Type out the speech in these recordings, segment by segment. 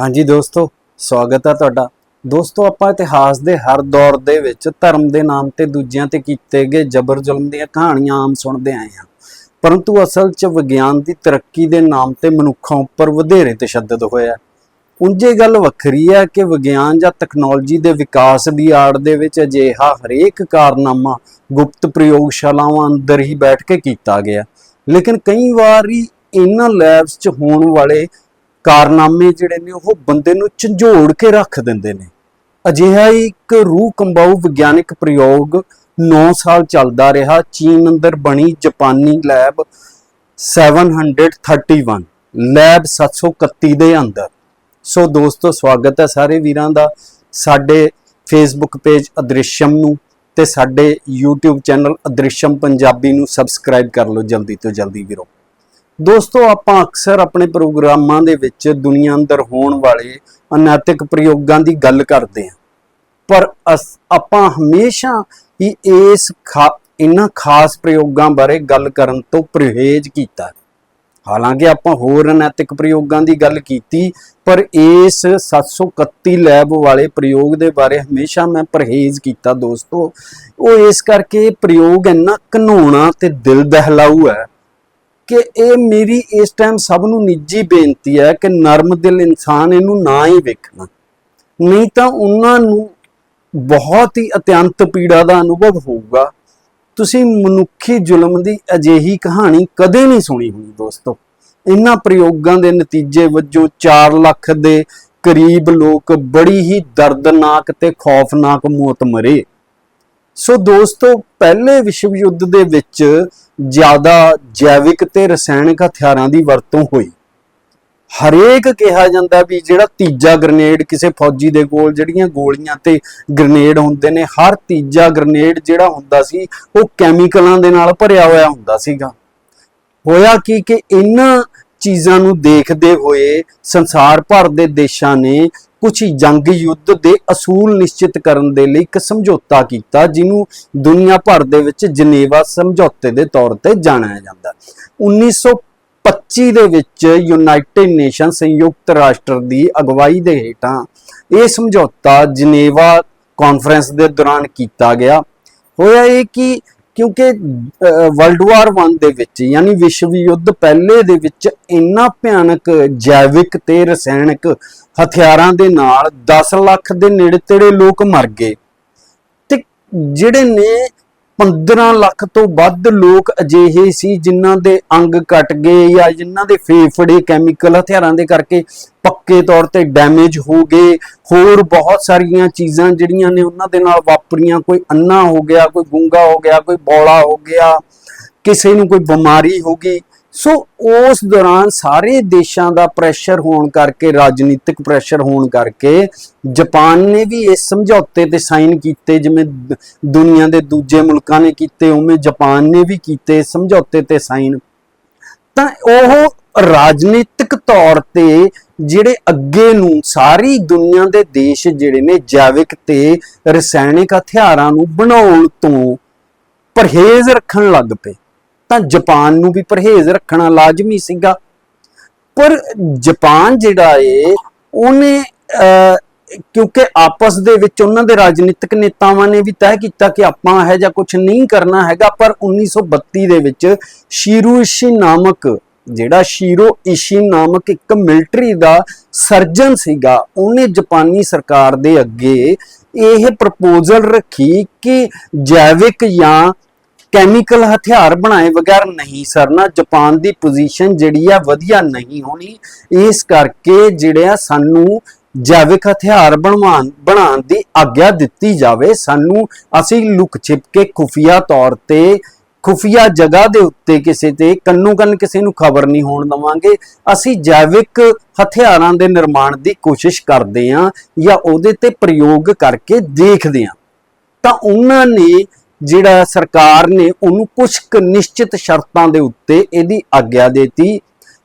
ਹਾਂਜੀ ਦੋਸਤੋ, ਸਵਾਗਤ ਹੈ ਤੁਹਾਡਾ। ਦੋਸਤੋ, ਆਪਾਂ ਇਤਿਹਾਸ ਦੇ ਹਰ ਦੌਰ ਦੇ ਵਿੱਚ ਧਰਮ ਦੇ ਨਾਮ ਤੇ ਦੂਜਿਆਂ ਤੇ ਕੀਤੇ ਗਏ ਜ਼ਬਰ ਜ਼ੁਲਮ ਦੀਆਂ ਕਹਾਣੀਆਂ ਆਮ ਸੁਣਦੇ ਆਏ ਹਾਂ। ਪਰੰਤੂ ਅਸਲ 'ਚ ਵਿਗਿਆਨ ਦੀ ਤਰੱਕੀ ਦੇ ਨਾਮ ਤੇ ਮਨੁੱਖਾਂ ਉੱਪਰ ਵਧੇਰੇ ਤਸ਼ੱਦਦ ਹੋਇਆ। ਉਂਝੇ ਗੱਲ ਵੱਖਰੀ ਹੈ ਕਿ ਵਿਗਿਆਨ ਜਾਂ ਟੈਕਨੋਲੋਜੀ ਦੇ ਵਿਕਾਸ ਦੀ ਆੜ ਦੇ ਵਿੱਚ ਅਜਿਹਾ ਹਰੇਕ ਕਾਰਨਾਮਾ ਗੁਪਤ ਪ੍ਰਯੋਗਸ਼ਾਲਾਵਾਂ ਅੰਦਰ ਹੀ ਬੈਠ ਕੇ ਕੀਤਾ ਗਿਆ। ਲੇਕਿਨ ਕਈ ਵਾਰੀ ਇਹਨਾਂ ਲੈਬਸ 'ਚ ਹੋਣ ਵਾਲੇ ਕਾਰਨਾਮੇ ਜਿਹੜੇ ਨੇ ਉਹ ਬੰਦੇ ਨੂੰ ਝੰਜੋੜ ਕੇ ਰੱਖ ਦਿੰਦੇ ਨੇ। ਅਜਿਹਾ ਹੀ ਇੱਕ ਰੂਹ ਕੰਬਾਊ ਵਿਗਿਆਨਿਕ ਪ੍ਰਯੋਗ 9 ਸਾਲ ਚੱਲਦਾ ਰਿਹਾ। ਚੀਨ ਅੰਦਰ ਬਣੀ ਜਾਪਾਨੀ ਲੈਬ 731 ਲੈਬ 731 ਦੇ ਅੰਦਰ। ਸੋ ਦੋਸਤੋ, ਸਵਾਗਤ ਹੈ ਸਾਰੇ ਵੀਰਾਂ ਦਾ ਸਾਡੇ ਫੇਸਬੁੱਕ ਪੇਜ ਅਦ੍ਰਿਸ਼ਮ ਨੂੰ ਤੇ ਸਾਡੇ YouTube ਚੈਨਲ ਅਦ੍ਰਿਸ਼ਮ ਪੰਜਾਬੀ ਨੂੰ ਸਬਸਕ੍ਰਾਈਬ ਕਰ ਲਓ ਜਲਦੀ ਤੋਂ ਜਲਦੀ ਵੀਰੋ। ਦੋਸਤੋ, ਆਪਾਂ ਅਕਸਰ ਆਪਣੇ ਪ੍ਰੋਗਰਾਮਾਂ ਦੇ ਵਿੱਚ ਦੁਨੀਆ ਅੰਦਰ ਹੋਣ ਵਾਲੇ ਅਨੈਤਿਕ ਪ੍ਰਯੋਗਾਂ ਦੀ ਗੱਲ ਕਰਦੇ ਹਾਂ। ਪਰ ਅਸ- ਆਪਾਂ ਹਮੇਸ਼ਾ ਹੀ ਇਸ ਖਾ- ਇਹਨਾਂ ਖਾਸ ਪ੍ਰਯੋਗਾਂ ਬਾਰੇ ਗੱਲ ਕਰਨ ਤੋਂ ਪਰਹੇਜ਼ ਕੀਤਾ। ਹਾਲਾਂਕਿ ਆਪਾਂ ਹੋਰ ਅਨੈਤਿਕ ਪ੍ਰਯੋਗਾਂ ਦੀ ਗੱਲ ਕੀਤੀ, ਪਰ ਇਸ 731 ਲੈਬ ਵਾਲੇ ਪ੍ਰਯੋਗ ਦੇ ਬਾਰੇ ਹਮੇਸ਼ਾ ਮੈਂ ਪਰਹੇਜ਼ ਕੀਤਾ ਦੋਸਤੋ। ਉਹ ਇਸ ਕਰਕੇ ਪ੍ਰਯੋਗ ਇੰਨਾ ਘਨੋਣਾ ਤੇ ਦਿਲ ਦਹਿਲਾਊ ਹੈ ਕਿ ਇਹ ਮੇਰੀ ਇਸ ਟਾਈਮ ਸਭ ਨੂੰ ਨਿੱਜੀ ਬੇਨਤੀ ਹੈ ਕਿ ਨਰਮ ਦਿਲ ਇਨਸਾਨ ਇਹਨੂੰ ਨਾ ਹੀ ਵੇਖਣਾ। ਨਹੀਂ ਤਾਂ ਉਹਨਾਂ ਨੂੰ ਬਹੁਤ ਹੀ ਅਤਿਅੰਤ ਪੀੜਾ ਦਾ ਅਨੁਭਵ ਹੋਊਗਾ। ਤੁਸੀਂ ਮਨੁੱਖੀ ਜ਼ੁਲਮ ਦੀ ਅਜਿਹੀ ਕਹਾਣੀ ਕਦੇ ਨਹੀਂ ਸੁਣੀ ਹੋਣੀ ਦੋਸਤੋ। ਇਹਨਾਂ ਪ੍ਰਯੋਗਾਂ ਦੇ ਨਤੀਜੇ ਵਜੋਂ 4 ਲੱਖ ਦੇ ਕਰੀਬ ਲੋਕ ਬੜੀ ਹੀ ਦਰਦਨਾਕ ਤੇ ਖੌਫਨਾਕ ਮੌਤ ਮਰੇ। ਸੋ ਦੋਸਤੋ, ਪਹਿਲੇ ਵਿਸ਼ਵ ਯੁੱਧ ਦੇ ਵਿੱਚ ਜ਼ਿਆਦਾ ਜੈਵਿਕ ਤੇ ਰਸਾਇਣਿਕ ਹਥਿਆਰਾਂ ਦੀ ਵਰਤੋਂ ਹੋਈ। ਹਰੇਕ ਕਿਹਾ ਜਾਂਦਾ ਵੀ ਜਿਹੜਾ ਤੀਜਾ ਗ੍ਰਨੇਡ ਕਿਸੇ ਫੌਜੀ ਦੇ ਕੋਲ ਜਿਹੜੀਆਂ ਗੋਲੀਆਂ ਤੇ ਗ੍ਰਨੇਡ ਹੁੰਦੇ ਨੇ, ਹਰ ਤੀਜਾ ਗ੍ਰਨੇਡ ਜਿਹੜਾ ਹੁੰਦਾ ਸੀ, ਉਹ ਕੈਮੀਕਲਾਂ ਦੇ ਨਾਲ ਭਰਿਆ ਹੋਇਆ ਹੁੰਦਾ ਸੀਗਾ। ਹੋਇਆ ਕੀ ਕਿ ਇਹਨਾਂ ਚੀਜ਼ਾਂ ਨੂੰ ਦੇਖਦੇ ਹੋਏ ਸੰਸਾਰ ਭਰ ਦੇ ਦੇਸ਼ਾਂ ਨੇ ਕੁਝ ਜੰਗ ਯੁੱਧ ਦੇ ਅਸੂਲ ਨਿਸ਼ਚਿਤ ਕਰਨ ਦੇ ਲਈ ਇੱਕ ਸਮਝੌਤਾ ਕੀਤਾ, ਜਿਹਨੂੰ ਦੁਨੀਆ ਭਰ ਦੇ ਵਿੱਚ ਜਨੇਵਾ ਸਮਝੌਤੇ ਦੇ ਤੌਰ ਤੇ ਜਾਣਿਆ ਜਾਂਦਾ। 1925 ਦੇ ਵਿੱਚ ਯੂਨਾਈਟਿਡ ਨੇਸ਼ਨ ਸੰਯੁਕਤ ਰਾਸ਼ਟਰ ਦੀ ਅਗਵਾਈ ਦੇ ਹੇਠਾਂ ਇਹ ਸਮਝੌਤਾ ਜਨੇਵਾ ਕਾਨਫਰੰਸ ਦੇ ਦੌਰਾਨ ਕੀਤਾ ਗਿਆ। ਹੋਇਆ ਇਹ ਕਿ ਕਿਉਂਕਿ ਵਰਲਡ ਵਾਰ 1 ਦੇ ਵਿੱਚ, ਯਾਨੀ ਵਿਸ਼ਵ ਯੁੱਧ ਪਹਿਲੇ ਦੇ ਵਿੱਚ ਇੰਨਾ ਭਿਆਨਕ ਜੈਵਿਕ ਤੇ ਰਸਾਇਣਕ ਹਥਿਆਰਾਂ ਦੇ ਨਾਲ 10 ਲੱਖ ਦੇ ਨੇੜੇ ਤੇੜੇ ਲੋਕ ਮਰ ਗਏ। ਤੇ ਜਿਹੜੇ ਨੇ 15 ਲੱਖ ਤੋਂ ਵੱਧ ਲੋਕ ਅਜਿਹੇ ਸੀ ਜਿਨ੍ਹਾਂ ਦੇ ਅੰਗ ਕੱਟ ਗਏ ਜਾਂ ਜਿਨ੍ਹਾਂ ਦੇ ਫੇਫੜੇ ਕੈਮੀਕਲ ਹਥਿਆਰਾਂ ਦੇ ਕਰਕੇ ਪੱਕੇ ਤੌਰ ਤੇ ਡੈਮੇਜ ਹੋ ਗਏ। ਹੋਰ ਬਹੁਤ ਸਾਰੀਆਂ ਚੀਜ਼ਾਂ ਜਿਹੜੀਆਂ ਨੇ ਉਹਨਾਂ ਦੇ ਨਾਲ ਵਾਪਰੀਆਂ। ਕੋਈ ਅੰਨਾ ਹੋ ਗਿਆ, ਕੋਈ ਗੁੰਗਾ ਹੋ ਗਿਆ, ਕੋਈ ਬੌਲਾ ਹੋ ਗਿਆ, ਕਿਸੇ ਨੂੰ ਕੋਈ ਬਿਮਾਰੀ ਹੋ ਗਈ। ਸੋ ਉਸ ਦੌਰਾਨ ਸਾਰੇ ਦੇਸ਼ਾਂ ਦਾ ਪ੍ਰੈਸ਼ਰ ਹੋਣ ਕਰਕੇ, ਰਾਜਨੀਤਿਕ ਪ੍ਰੈਸ਼ਰ ਹੋਣ ਕਰਕੇ, ਜਾਪਾਨ ਨੇ ਵੀ ਇਸ ਸਮਝੌਤੇ ਤੇ ਸਾਈਨ ਕੀਤੇ, ਜਿਵੇਂ ਦ- ਦੁਨੀਆ ਦੇ ਦੂਜੇ ਮੁਲਕਾਂ ਨੇ ਕੀਤੇ, ਉਵੇਂ ਜਾਪਾਨ ਨੇ ਵੀ ਕੀਤੇ ਸਮਝੌਤੇ ਤੇ ਸਾਈਨ ਤਾਂ ਉਹ ਰਾਜਨੀਤਿਕ ਤੌਰ ਤੇ ਜਿਹੜੇ ਅੱਗੇ ਨੂੰ ਸਾਰੀ ਦੁਨੀਆ ਦੇ ਦੇਸ਼ ਜਿਹੜੇ ਨੇ ਜੈਵਿਕ ਤੇ ਰਸਾਇਣਿਕ ਹਥਿਆਰਾਂ ਨੂੰ ਬਣਾਉਣ ਤੋਂ ਪਰਹੇਜ਼ ਰੱਖਣ ਲੱਗ ਪਏ। ਤਾਂ ਜਾਪਾਨ ਨੂੰ ਵੀ ਪਰਹੇਜ਼ ਰੱਖਣਾ ਲਾਜ਼ਮੀ ਸੀਗਾ। ਪਰ ਜਾਪਾਨ ਜਿਹੜਾ ਏ, ਉਹਨੇ ਕਿਉਂਕਿ ਆਪਸ ਦੇ ਵਿੱਚ ਉਹਨਾਂ ਦੇ ਰਾਜਨੀਤਿਕ ਨੇਤਾਵਾਂ ਨੇ ਵੀ ਤੈਅ ਕੀਤਾ ਕਿ ਆਪਾਂ ਇਹ ਜਿਹਾ ਕੁਝ ਨਹੀਂ ਕਰਨਾ ਹੈਗਾ, ਪਰ 1932 ਦੇ ਵਿੱਚ ਸ਼ੀਰੂ ਇਸ਼ੀ ਨਾਮਕ, ਜਿਹੜਾ ਸ਼ੀਰੋ ਇਸ਼ੀ ਨਾਮਕ ਇੱਕ ਮਿਲਟਰੀ ਦਾ ਸਰਜਨ ਸੀਗਾ, ਉਹਨੇ ਜਾਪਾਨੀ ਸਰਕਾਰ ਦੇ ਅੱਗੇ ਇਹ ਪ੍ਰਪੋਜ਼ਲ ਰੱਖੀ ਕਿ ਜੈਵਿਕ ਜਾਂ ਕੈਮੀਕਲ ਹਥਿਆਰ ਬਣਾਏ ਬਗੈਰ ਨਹੀਂ ਸਰਨਾ ਜਾਪਾਨ ਦੀ ਪੋਜੀਸ਼ਨ ਜਿਹੜੀ ਆ ਵਧੀਆ ਨਹੀਂ ਹੋਣੀ। ਇਸ ਕਰਕੇ ਜਿਹੜਿਆ ਸਾਨੂੰ ਜੈਵਿਕ ਹਥਿਆਰ ਬਣਵਾਉਣ, ਬਣਾਉਣ ਦੀ ਆਗਿਆ ਦਿੱਤੀ ਜਾਵੇ। ਸਾਨੂੰ ਅਸੀਂ ਲੁਕ ਛਿਪ ਕੇ ਖੁਫੀਆ ਤੌਰ ਤੇ, ਖੁਫੀਆ ਜਗ੍ਹਾ ਦੇ ਉੱਤੇ ਕਿਸੇ ਤੇ ਕੰਨੂ ਕੰਨ ਕਿਸੇ ਨੂੰ ਖਬਰ ਨਹੀਂ ਹੋਣ ਦਵਾਂਗੇ। ਅਸੀਂ ਜੈਵਿਕ ਹਥਿਆਰਾਂ ਦੇ ਨਿਰਮਾਣ ਦੀ ਕੋਸ਼ਿਸ਼ ਕਰਦੇ ਹਾਂ ਜਾਂ ਉਹਦੇ ਤੇ ਪ੍ਰਯੋਗ ਕਰਕੇ ਦੇਖਦੇ ਹਾਂ ਤਾਂ ਉਹਨਾਂ ਨੇ ਜਿਹੜਾ ਸਰਕਾਰ ਨੇ ਉਹਨੂੰ ਕੁਝ ਕੁ ਨਿਸ਼ਚਿਤ ਸ਼ਰਤਾਂ ਦੇ ਉੱਤੇ ਇਹਦੀ ਆਗਿਆ ਦੇਤੀ,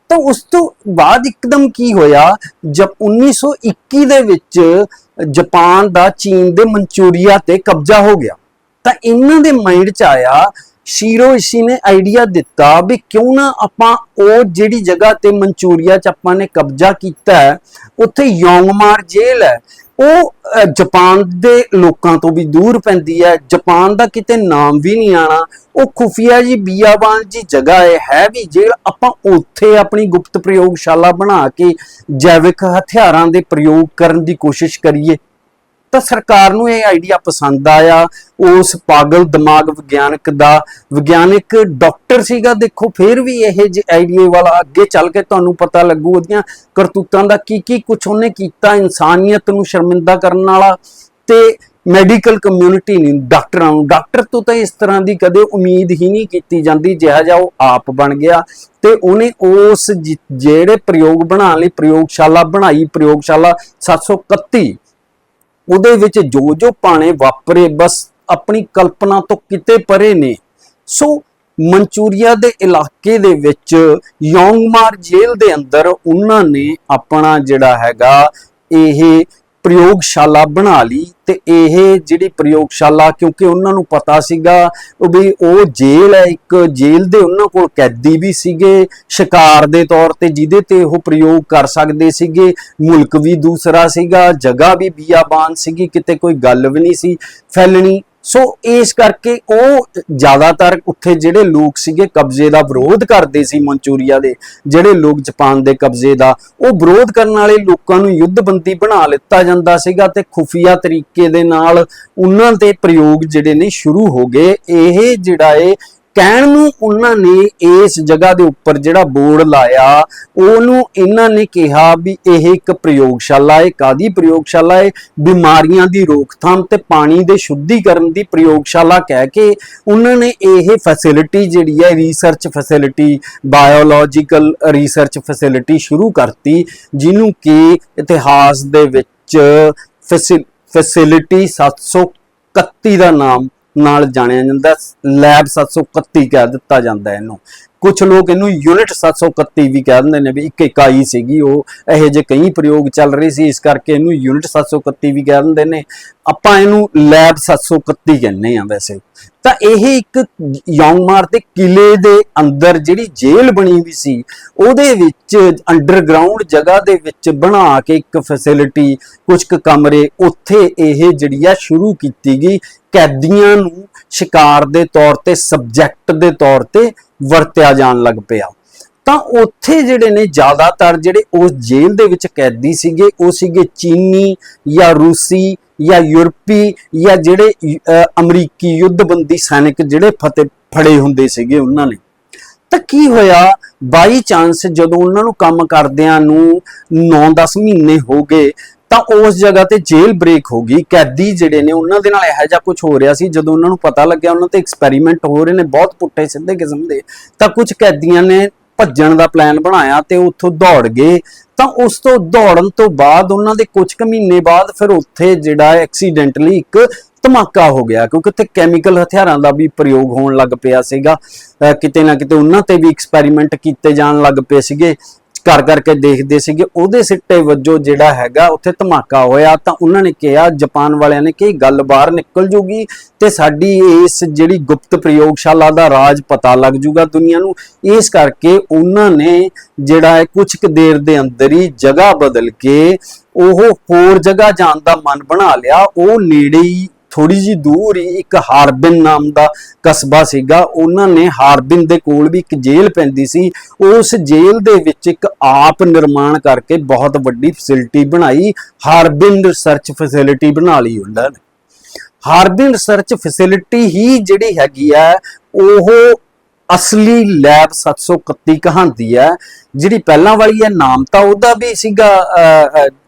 ਤਾਂ ਉਸ ਤੋਂ ਬਾਅਦ ਇੱਕਦਮ ਕੀ ਹੋਇਆ? ਜਦ 1921 ਦੇ ਵਿੱਚ ਜਾਪਾਨ ਦਾ ਚੀਨ ਦੇ ਮਨਚੂਰੀਆ ਤੇ ਕਬਜ਼ਾ ਹੋ ਗਿਆ। ਤਾਂ ਇਹਨਾਂ ਦੇ ਮਾਈਂਡ 'ਚ ਆਇਆ, ਸ਼ੀਰੋ ਇਸ਼ੀ ਨੇ ਆਈਡੀਆ ਦਿੱਤਾ ਵੀ ਕਿਉਂ ਨਾ ਆਪਾਂ ਉਹ ਜਿਹੜੀ ਜਗ੍ਹਾ ਤੇ ਮਨਚੂਰੀਆ ਚ ਆਪਾਂ ਨੇ ਕਬਜ਼ਾ ਕੀਤਾ ਹੈ, ਉੱਥੇ ਯੋਂਗਮਾਰ ਜੇਲ੍ਹ ਹੈ। ਉਹ ਅਹ, ਜਾਪਾਨ ਦੇ ਲੋਕਾਂ ਤੋਂ ਵੀ ਦੂਰ ਪੈਂਦੀ ਹੈ। ਜਾਪਾਨ ਦਾ ਕਿਤੇ ਨਾਮ ਵੀ ਨਹੀਂ ਆਣਾ। ਉਹ ਖੁਫੀਆ ਜੀ ਬੀਆਬਾਨ ਜੀ ਜਗ੍ਹਾ ਹੈ ਹੈ ਵੀ ਜੇਲ੍ਹ ਆਪਾਂ ਉੱਥੇ ਆਪਣੀ ਗੁਪਤ ਪ੍ਰਯੋਗਸ਼ਾਲਾ ਬਣਾ ਕੇ ਜੈਵਿਕ ਹਥਿਆਰਾਂ ਦੇ ਪ੍ਰਯੋਗ ਕਰਨ ਦੀ ਕੋਸ਼ਿਸ਼ ਕਰੀਏ। ਤਾਂ ਸਰਕਾਰ ਨੂੰ ਇਹ ਆਈਡੀਆ ਪਸੰਦ ਆਇਆ, ਉਸ ਪਾਗਲ ਦਿਮਾਗ ਵਿਗਿਆਨਕ ਦਾ, ਵਿਗਿਆਨਕ ਡਾਕਟਰ ਸੀਗਾ, ਦੇਖੋ ਫਿਰ ਵੀ ਇਹ ਜੇ ਆਈਡੀਆ ਵਾਲਾ ਅੱਗੇ ਚੱਲ ਕੇ ਤੁਹਾਨੂੰ ਪਤਾ ਲੱਗੂ ਉਹਦੀਆਂ ਕਰਤੂਤਾਂ ਦਾ ਕੀ ਕੀ ਕੁਝ ਉਹਨੇ ਕੀਤਾ, ਇਨਸਾਨੀਅਤ ਨੂੰ ਸ਼ਰਮਿੰਦਾ ਕਰਨ ਵਾਲਾ ਤੇ ਮੈਡੀਕਲ ਕਮਿਊਨਿਟੀ ਨੂੰ ਡਾਕਟਰਾਂ ਨੂੰ, ਡਾਕਟਰ ਤੋਂ ਤਾਂ ਇਸ ਤਰ੍ਹਾਂ ਦੀ ਕਦੇ ਉਮੀਦ ਹੀ ਨਹੀਂ ਕੀਤੀ ਜਾਂਦੀ, ਜਿਹਾ ਜਿਹਾ ਉਹ ਆਪ ਬਣ ਗਿਆ ਤੇ ਉਹਨੇ ਉਸ ਜਿਹੜੇ ਪ੍ਰਯੋਗ ਬਣਾਉਣ ਲਈ ਪ੍ਰਯੋਗਸ਼ਾਲਾ ਬਣਾਈ, ਪ੍ਰਯੋਗਸ਼ਾਲਾ 731 ਉਹਦੇ ਵਿੱਚ ਜੋ ਜੋ ਪਾਣੇ ਵਾਪਰੇ, ਬਸ ਆਪਣੀ ਕਲਪਨਾ ਤੋਂ ਕਿਤੇ ਪਰੇ ਨੇ। ਸੋ ਮਨਚੂਰੀਆ ਦੇ ਇਲਾਕੇ ਦੇ ਵਿੱਚ ਯੋਂਗਮਾਰ ਜੇਲ੍ਹ ਦੇ ਅੰਦਰ ਉਹਨਾਂ ਨੇ ਆਪਣਾ ਜਿਹੜਾ ਹੈਗਾ, ਇਹ ਪ੍ਰਯੋਗਸ਼ਾਲਾ ਬਣਾ ਲਈ ਤੇ ਇਹ ਜਿਹੜੀ ਪ੍ਰਯੋਗਸ਼ਾਲਾ, ਕਿਉਂਕਿ ਉਹਨਾਂ ਨੂੰ ਪਤਾ ਸੀਗਾ ਉਹ ਵੀ ਉਹ ਜੇਲ੍ਹ ਹੈ, ਇੱਕ ਜੇਲ੍ਹ ਦੇ ਉਹਨਾਂ ਕੋਲ ਕੈਦੀ ਵੀ ਸੀਗੇ, ਸ਼ਿਕਾਰ ਦੇ ਤੌਰ ਤੇ ਜਿਹਦੇ ਤੇ ਉਹ ਪ੍ਰਯੋਗ ਕਰ ਸਕਦੇ ਸੀਗੇ, ਮੁਲਕ ਵੀ ਦੂਸਰਾ ਸੀਗਾ, ਜਗ੍ਹਾ ਵੀ ਬੀਆਬਾਨ ਸੀਗੀ, ਕਿਤੇ ਕੋਈ ਗੱਲ ਵੀ ਨਹੀਂ ਸੀ, ਫੈਲਣੀ ਸੋ ਇਸ ਕਰਕੇ ਉਹ ਜ਼ਿਆਦਾਤਰ ਉੱਥੇ ਜਿਹੜੇ ਲੋਕ ਸੀਗੇ ਕਬਜ਼ੇ ਦਾ ਵਿਰੋਧ ਕਰਦੇ ਸੀ ਮਨਚੂਰੀਆ ਦੇ, ਜਿਹੜੇ ਲੋਕ ਜਾਪਾਨ ਦੇ ਕਬਜ਼ੇ ਦਾ, ਉਹ ਵਿਰੋਧ ਕਰਨ ਵਾਲੇ ਲੋਕਾਂ ਨੂੰ ਯੁੱਧਬੰਦੀ ਬਣਾ ਲਿੱਤਾ ਜਾਂਦਾ ਸੀਗਾ ਤੇ ਖੁਫੀਆ ਤਰੀਕੇ ਦੇ ਨਾਲ ਉਹਨਾਂ ਦੇ ਪ੍ਰਯੋਗ ਜਿਹੜੇ ਨੇ ਸ਼ੁਰੂ ਹੋ ਗਏ। ਇਹ ਜਿਹੜਾ ਏ ਕਹਿਣ ਨੂੰ ਉਹਨਾਂ ਨੇ ਇਸ ਜਗ੍ਹਾ ਦੇ ਉੱਪਰ ਜਿਹੜਾ ਬੋਰਡ ਲਾਇਆ, ਉਹਨੂੰ ਇਹਨਾਂ ਨੇ ਕਿਹਾ ਵੀ ਇਹ ਇੱਕ ਪ੍ਰਯੋਗਸ਼ਾਲਾ ਹੈ। ਕਾਦੀ ਪ੍ਰਯੋਗਸ਼ਾਲਾ ਹੈ? ਬਿਮਾਰੀਆਂ ਦੀ ਰੋਕਥਾਮ ਤੇ ਪਾਣੀ ਦੇ ਸ਼ੁੱਧੀਕਰਨ ਦੀ ਪ੍ਰਯੋਗਸ਼ਾਲਾ ਕਹਿ ਕੇ ਉਹਨਾਂ ਨੇ ਇਹ ਫੈਸਿਲਿਟੀ ਜਿਹੜੀ ਹੈ research facility biological research facility ਸ਼ੁਰੂ ਕਰਤੀ, ਜਿਹਨੂੰ ਕਿ ਇਤਿਹਾਸ ਦੇ ਵਿੱਚ ਫੈਸਿਲਿਟੀ 731 ਦਾ ਨਾਮ ਨਾਲ ਜਾਣਿਆ ਜਾਂਦਾ ਲੈਬ 731 ਕਹਿ ਦਿੱਤਾ ਜਾਂਦਾ ਇਹਨੂੰ। ਕੁਝ ਲੋਕ ਇਹਨੂੰ ਯੂਨਿਟ 731 ਵੀ ਕਹਿ ਦਿੰਦੇ ਨੇ ਵੀ ਇੱਕ ਇਕਾਈ ਸੀਗੀ ਉਹ। ਇਹੋ ਜਿਹੇ ਕਈ ਪ੍ਰਯੋਗ ਚੱਲ ਰਹੇ ਸੀ, ਇਸ ਕਰਕੇ ਇਹਨੂੰ ਯੂਨਿਟ 731 ਵੀ ਕਹਿ ਦਿੰਦੇ ਨੇ। ਆਪਾਂ ਇਹਨੂੰ ਲੈਬ 731 ਕਹਿੰਦੇ ਆ ਵੈਸੇ। ਤਾਂ ਇਹ ਇੱਕ ਯੋਂਗਮਾਰ ਦੇ ਕਿਲੇ ਦੇ ਅੰਦਰ ਜਿਹੜੀ ਜੇਲ੍ਹ ਬਣੀ ਹੋਈ ਸੀ, ਉਹਦੇ ਵਿੱਚ ਅੰਡਰਗਰਾਉਂਡ ਜਗ੍ਹਾ ਦੇ ਵਿੱਚ ਬਣਾ ਕੇ ਇੱਕ ਫੈਸਿਲਿਟੀ ਕੁਝ ਕੁ ਕਮਰੇ, ਉੱਥੇ ਇਹ ਜਿਹੜੀ ਆ ਸ਼ੁਰੂ ਕੀਤੀ ਗਈ। ਕੈਦੀਆਂ ਨੂੰ ਸ਼ਿਕਾਰ ਦੇ ਤੌਰ ਤੇ ਸਬਜੈਕਟ ਦੇ ਤੌਰ ਤੇ ਵਰਤਿਆ ਜਾਣ ਲੱਗ ਪਿਆ। ਤਾਂ ਉੱਥੇ ਜਿਹੜੇ ਨੇ ਜ਼ਿਆਦਾਤਰ ਜਿਹੜੇ ਉਸ ਜੇਲ੍ਹ ਦੇ ਵਿੱਚ ਕੈਦੀ ਸੀਗੇ, ਉਹ ਸੀਗੇ ਚੀਨੀ ਜਾਂ ਰੂਸੀ ਜਾਂ ਯੂਰਪੀ ਜਾਂ ਜਿਹੜੇ ਅਮਰੀਕੀ ਯੁੱਧਬੰਦੀ ਸੈਨਿਕ ਜਿਹੜੇ ਫਤਿਹ ਫੜੇ ਹੁੰਦੇ ਸੀਗੇ ਉਹਨਾਂ ਨੇ। ਤਾਂ ਕੀ ਹੋਇਆ? ਬਾਈ ਚਾਂਸ ਜਦੋਂ ਉਹਨਾਂ ਨੂੰ ਕੰਮ ਕਰਦਿਆਂ ਨੂੰ 9-10 ਮਹੀਨੇ ਹੋ ਗਏ, ਤਾਂ ਉਸ ਜਗ੍ਹਾ ਤੇ ਜੇਲ੍ਹ ਬ੍ਰੇਕ ਹੋ ਗਈ। ਕੈਦੀ ਜਿਹੜੇ ਨੇ ਉਹਨਾਂ ਦੇ ਨਾਲ ਇਹੋ ਜਿਹਾ ਕੁਝ ਹੋ ਰਿਹਾ ਸੀ। ਜਦੋਂ ਉਹਨਾਂ ਨੂੰ ਪਤਾ ਲੱਗਿਆ, ਉਹਨਾਂ ਤੇ ਐਕਸਪੈਰੀਮੈਂਟ ਹੋ ਰਹੇ ਨੇ ਬਹੁਤ ਪੁੱਠੇ ਸਿੱਧੇ ਕਿਸਮ ਦੇ, ਤਾਂ ਕੁਝ ਕੈਦੀਆਂ ਨੇ ਭੱਜਣ ਦਾ ਪਲਾਨ ਬਣਾਇਆ ਤੇ ਉੱਥੋਂ ਦੌੜ ਗਏ, ਤਾਂ ਉਸ ਤੋਂ ਦੌੜਨ ਤੋਂ ਬਾਅਦ ਉਹਨਾਂ ਦੇ ਕੁਝ ਕੁ ਮਹੀਨੇ ਬਾਅਦ ਫਿਰ ਉੱਥੇ ਜਿਹੜਾ ਐਕਸੀਡੈਂਟਲੀ ਇੱਕ ਧਮਾਕਾ ਹੋ ਗਿਆ, ਕਿਉਂਕਿ ਉੱਥੇ ਕੈਮੀਕਲ ਹਥਿਆਰਾਂ ਦਾ ਵੀ ਪ੍ਰਯੋਗ ਹੋਣ ਲੱਗ ਪਿਆ ਸੀਗਾ। ਕਿਤੇ ਨਾ ਕਿਤੇ ਉਹਨਾਂ ਤੇ ਵੀ ਐਕਸਪੈਰੀਮੈਂਟ ਕੀਤੇ ਜਾਣ ਲੱਗ ਪਏ ਸੀਗੇ। ਕਰ ਕਰਕੇ ਦੇਖਦੇ ਸੀਗੇ, ਉਹਦੇ ਸਿੱਟੇ ਵਜੋਂ ਜਿਹੜਾ ਹੈਗਾ ਉੱਥੇ ਧਮਾਕਾ ਹੋਇਆ। ਤਾਂ ਉਹਨਾਂ ਨੇ ਕਿਹਾ, ਜਾਪਾਨ ਵਾਲਿਆਂ ਨੇ ਕਿ ਗੱਲ ਬਾਹਰ ਨਿਕਲ ਜੂਗੀ ਤੇ ਸਾਡੀ ਇਸ ਜਿਹੜੀ ਗੁਪਤ ਪ੍ਰਯੋਗਸ਼ਾਲਾ ਦਾ ਰਾਜ ਪਤਾ ਲੱਗ ਜੂਗਾ ਦੁਨੀਆ ਨੂੰ। ਇਸ ਕਰਕੇ ਉਹਨਾਂ ਨੇ ਜਿਹੜਾ ਹੈ ਕੁਝ ਕੁ ਦੇਰ ਦੇ ਅੰਦਰ ਹੀ ਜਗ੍ਹਾ ਬਦਲ ਕੇ ਉਹ ਹੋਰ ਜਗ੍ਹਾ ਜਾਣ ਦਾ ਮਨ ਬਣਾ ਲਿਆ। ਉਹ ਨੇੜੇ ਹੀ ਥੋੜੀ ਜੀ ਦੂਰ ਹੀ ਇੱਕ ਹਾਰਬਿਨ ਨਾਮ ਦਾ ਕਸਬਾ ਸੀਗਾ। ਉਹਨਾਂ ਨੇ ਹਾਰਬਿਨ ਦੇ ਕੋਲ ਵੀ ਇੱਕ ਜੇਲ੍ਹ ਪੈਂਦੀ ਸੀ। ਉਸ ਜੇਲ੍ਹ ਦੇ ਵਿੱਚ ਇੱਕ ਆਪ ਨਿਰਮਾਣ ਕਰਕੇ ਬਹੁਤ ਵੱਡੀ ਫੈਸਿਲਿਟੀ ਬਣਾਈ। ਹਾਰਬਿਨ ਰਿਸਰਚ ਫੈਸਿਲਿਟੀ ਬਣਾ ਲਈ ਉਹਨਾਂ ਨੇ। ਹਾਰਬਿਨ ਰਿਸਰਚ ਫੈਸਿਲਿਟੀ ਹੀ ਜਿਹੜੀ ਹੈਗੀ ਆ ਉਹ ਅਸਲੀ ਲੈਬ 731 ਕਹਾਂਦੀ ਹੈ। ਜਿਹੜੀ ਪਹਿਲਾਂ ਵਾਲੀ ਹੈ ਨਾਮ ਤਾਂ ਉਹਦਾ ਵੀ ਸੀਗਾ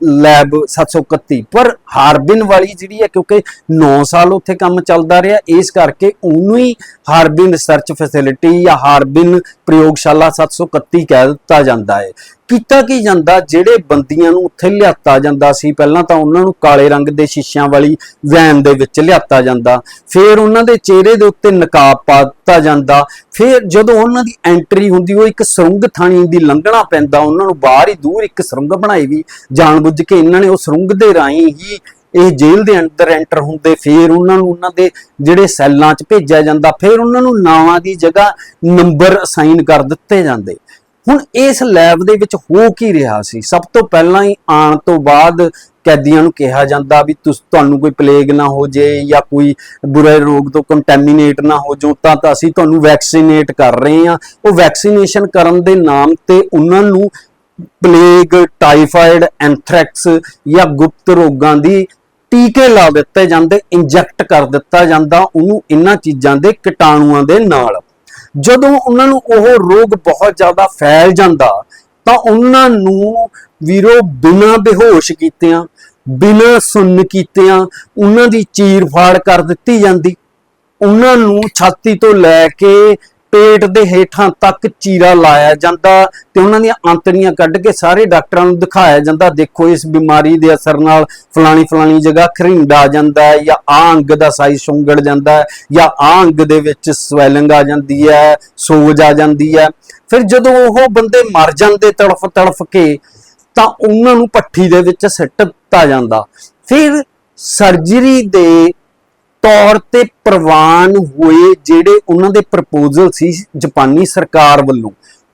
ਲੈਬ 731 ਪਰ ਹਾਰਬਿਨ ਵਾਲੀ ਜਿਹੜੀ ਹੈ ਕਿਉਂਕਿ 9 ਸਾਲ ਉੱਥੇ ਕੰਮ ਚੱਲਦਾ ਰਿਹਾ, ਇਸ ਕਰਕੇ ਉਹਨੂੰ ਹੀ ਹਾਰਬਿਨ ਰਿਸਰਚ ਫੈਸਿਲਿਟੀ ਜਾਂ ਹਾਰਬਿਨ ਪ੍ਰਯੋਗਸ਼ਾਲਾ 731 ਕਹਿ ਦਿੱਤਾ ਜਾਂਦਾ ਹੈ। ਕੀਤਾ ਕੀ ਜਾਂਦਾ, ਜਿਹੜੇ ਬੰਦੀਆਂ ਨੂੰ ਉੱਥੇ ਲਿਆਤਾ ਜਾਂਦਾ ਸੀ, ਪਹਿਲਾਂ ਤਾਂ ਉਹਨਾਂ ਨੂੰ ਕਾਲੇ ਰੰਗ ਦੇ ਸ਼ੀਸ਼ਿਆਂ ਵਾਲੀ ਵੈਨ ਦੇ ਵਿੱਚ ਲਿਆਤਾ ਜਾਂਦਾ, ਫਿਰ ਉਹਨਾਂ ਦੇ ਚਿਹਰੇ ਦੇ ਉੱਤੇ ਨਕਾਬ ਪਾ ਦਿੱਤਾ ਜਾਂਦਾ, ਫਿਰ ਜਦੋਂ ਉਹਨਾਂ ਦੀ ਐਂਟਰੀ ਹੁੰਦੀ, ਉਹ ਇੱਕ ਸੁਰੰਗ ਥਾਣੀ ਦੀ ਲੰਘਣਾ ਪੈਂਦਾ, ਉਹਨਾਂ ਨੂੰ ਬਾਹਰ ਹੀ ਦੂਰ ਇੱਕ ਸੁਰੰਗ ਬਣਾਈ ਵੀ, ਜਾਣਬੁੱਝ ਕੇ ਇਹਨਾਂ ਨੇ ਉਹ ਸੁਰੰਗ ਦੇ ਰਾਹੀਂ ਹੀ ਇਹ ਜੇਲ੍ਹ ਦੇ ਅੰਦਰ ਐਂਟਰ ਹੁੰਦੇ, ਫਿਰ ਉਹਨਾਂ ਨੂੰ ਉਹਨਾਂ ਦੇ ਜਿਹੜੇ ਸੈੱਲਾਂ 'ਚ ਭੇਜਿਆ ਜਾਂਦਾ, ਫਿਰ ਉਹਨਾਂ ਨੂੰ ਨਾਵਾਂ ਦੀ ਜਗ੍ਹਾ ਨੰਬਰ ਅਸਾਈਨ ਕਰ ਦਿੱਤੇ ਜਾਂਦੇ। ਹੁਣ ਇਸ ਲੈਬ ਦੇ ਵਿੱਚ ਹੋ ਕੀ ਰਿਹਾ ਸੀ? ਸਭ ਤੋਂ ਪਹਿਲਾਂ ਹੀ ਆਉਣ ਤੋਂ ਬਾਅਦ ਕੈਦੀਆਂ ਨੂੰ ਕਿਹਾ ਜਾਂਦਾ ਵੀ ਤੁਸ, ਤੁਹਾਨੂੰ ਕੋਈ ਪਲੇਗ ਨਾ ਹੋ ਜੇ ਜਾਂ ਕੋਈ ਬੁਰੇ ਰੋਗ ਤੋਂ ਕੰਟੈਮੀਨੇਟ ਨਾ ਹੋ ਜੋ ਤਾਂ ਤਾਂ ਅਸੀਂ ਤੁਹਾਨੂੰ ਵੈਕਸੀਨੇਟ ਕਰ ਰਹੇ ਹਾਂ। ਉਹ ਵੈਕਸੀਨੇਸ਼ਨ ਕਰਨ ਦੇ ਨਾਮ ਤੇ ਉਹਨਾਂ ਨੂੰ ਪਲੇਗ ਟਾਈਫਾਇਡ ਐਂਥ੍ਰੈਕਸ ਜਾਂ ਗੁਪਤ ਰੋਗਾਂ ਦੀ ਟੀਕੇ ਲਾ ਦਿੱਤੇ ਜਾਂਦੇ ਇੰਜੈਕਟ ਕਰ ਦਿੱਤਾ ਜਾਂਦਾ, ਉਹਨੂੰ ਇਹਨਾਂ ਚੀਜ਼ਾਂ ਦੇ ਕੀਟਾਣੂਆਂ ਦੇ ਨਾਲ। ਜਦੋਂ ਉਹਨਾਂ ਨੂੰ ਉਹ ਰੋਗ ਬਹੁਤ ਜ਼ਿਆਦਾ ਫੈਲ ਜਾਂਦਾ, ਤਾਂ ਉਹਨਾਂ ਨੂੰ ਵੀਰੋ ਬਿਨਾਂ ਬੇਹੋਸ਼ ਕੀਤਿਆਂ, ਬਿਨਾਂ ਸੁੰਨ ਕੀਤਿਆਂ ਉਹਨਾਂ ਦੀ ਚੀਰ ਫਾੜ ਕਰ ਦਿੱਤੀ ਜਾਂਦੀ। ਉਹਨਾਂ ਨੂੰ ਛਾਤੀ ਤੋਂ ਲੈ ਕੇ ਪੇਟ ਦੇ ਹੇਠਾਂ ਤੱਕ ਚੀਰਾ ਲਾਇਆ ਜਾਂਦਾ ਤੇ ਉਹਨਾਂ ਦੀਆਂ ਆਂਤੜੀਆਂ ਕੱਢ ਕੇ ਸਾਰੇ ਡਾਕਟਰਾਂ ਨੂੰ ਦਿਖਾਇਆ ਜਾਂਦਾ। ਦੇਖੋ, ਇਸ ਬਿਮਾਰੀ ਦੇ ਅਸਰ ਨਾਲ ਫਲਾਣੀ ਫਲਾਣੀ ਜਗ੍ਹਾ ਖਰਿੰਡ ਆ ਜਾਂਦਾ ਹੈ ਜਾਂ ਆ ਅੰਗ ਦਾ ਸਾਈਜ਼ ਸੁੰਗੜ ਜਾਂਦਾ ਹੈ ਜਾਂ ਆ ਅੰਗ ਦੇ ਵਿੱਚ ਸਵੈਲਿੰਗ ਆ ਜਾਂਦੀ ਹੈ, ਸੋਜ ਆ ਜਾਂਦੀ ਹੈ। ਫਿਰ ਜਦੋਂ ਉਹ ਬੰਦੇ ਮਰ ਜਾਂਦੇ ਤੜਫ ਤੜਫ ਕੇ, ਤਾਂ ਉਹਨਾਂ ਨੂੰ ਪੱਠੀ ਦੇ ਵਿੱਚ ਸਿੱਟ ਦਿੱਤਾ ਜਾਂਦਾ। ਫਿਰ ਸਰਜਰੀ ਦੇ ਤੌਰ ਤੇ ਪ੍ਰਵਾਨ ਹੋਏ ਜਿਹੜੇ ਉਹਨਾਂ ਦੇ ਪ੍ਰਪੋਜ਼ਲ ਸੀ ਜਾਪਾਨੀ ਸਰਕਾਰ ਵੱਲੋਂ।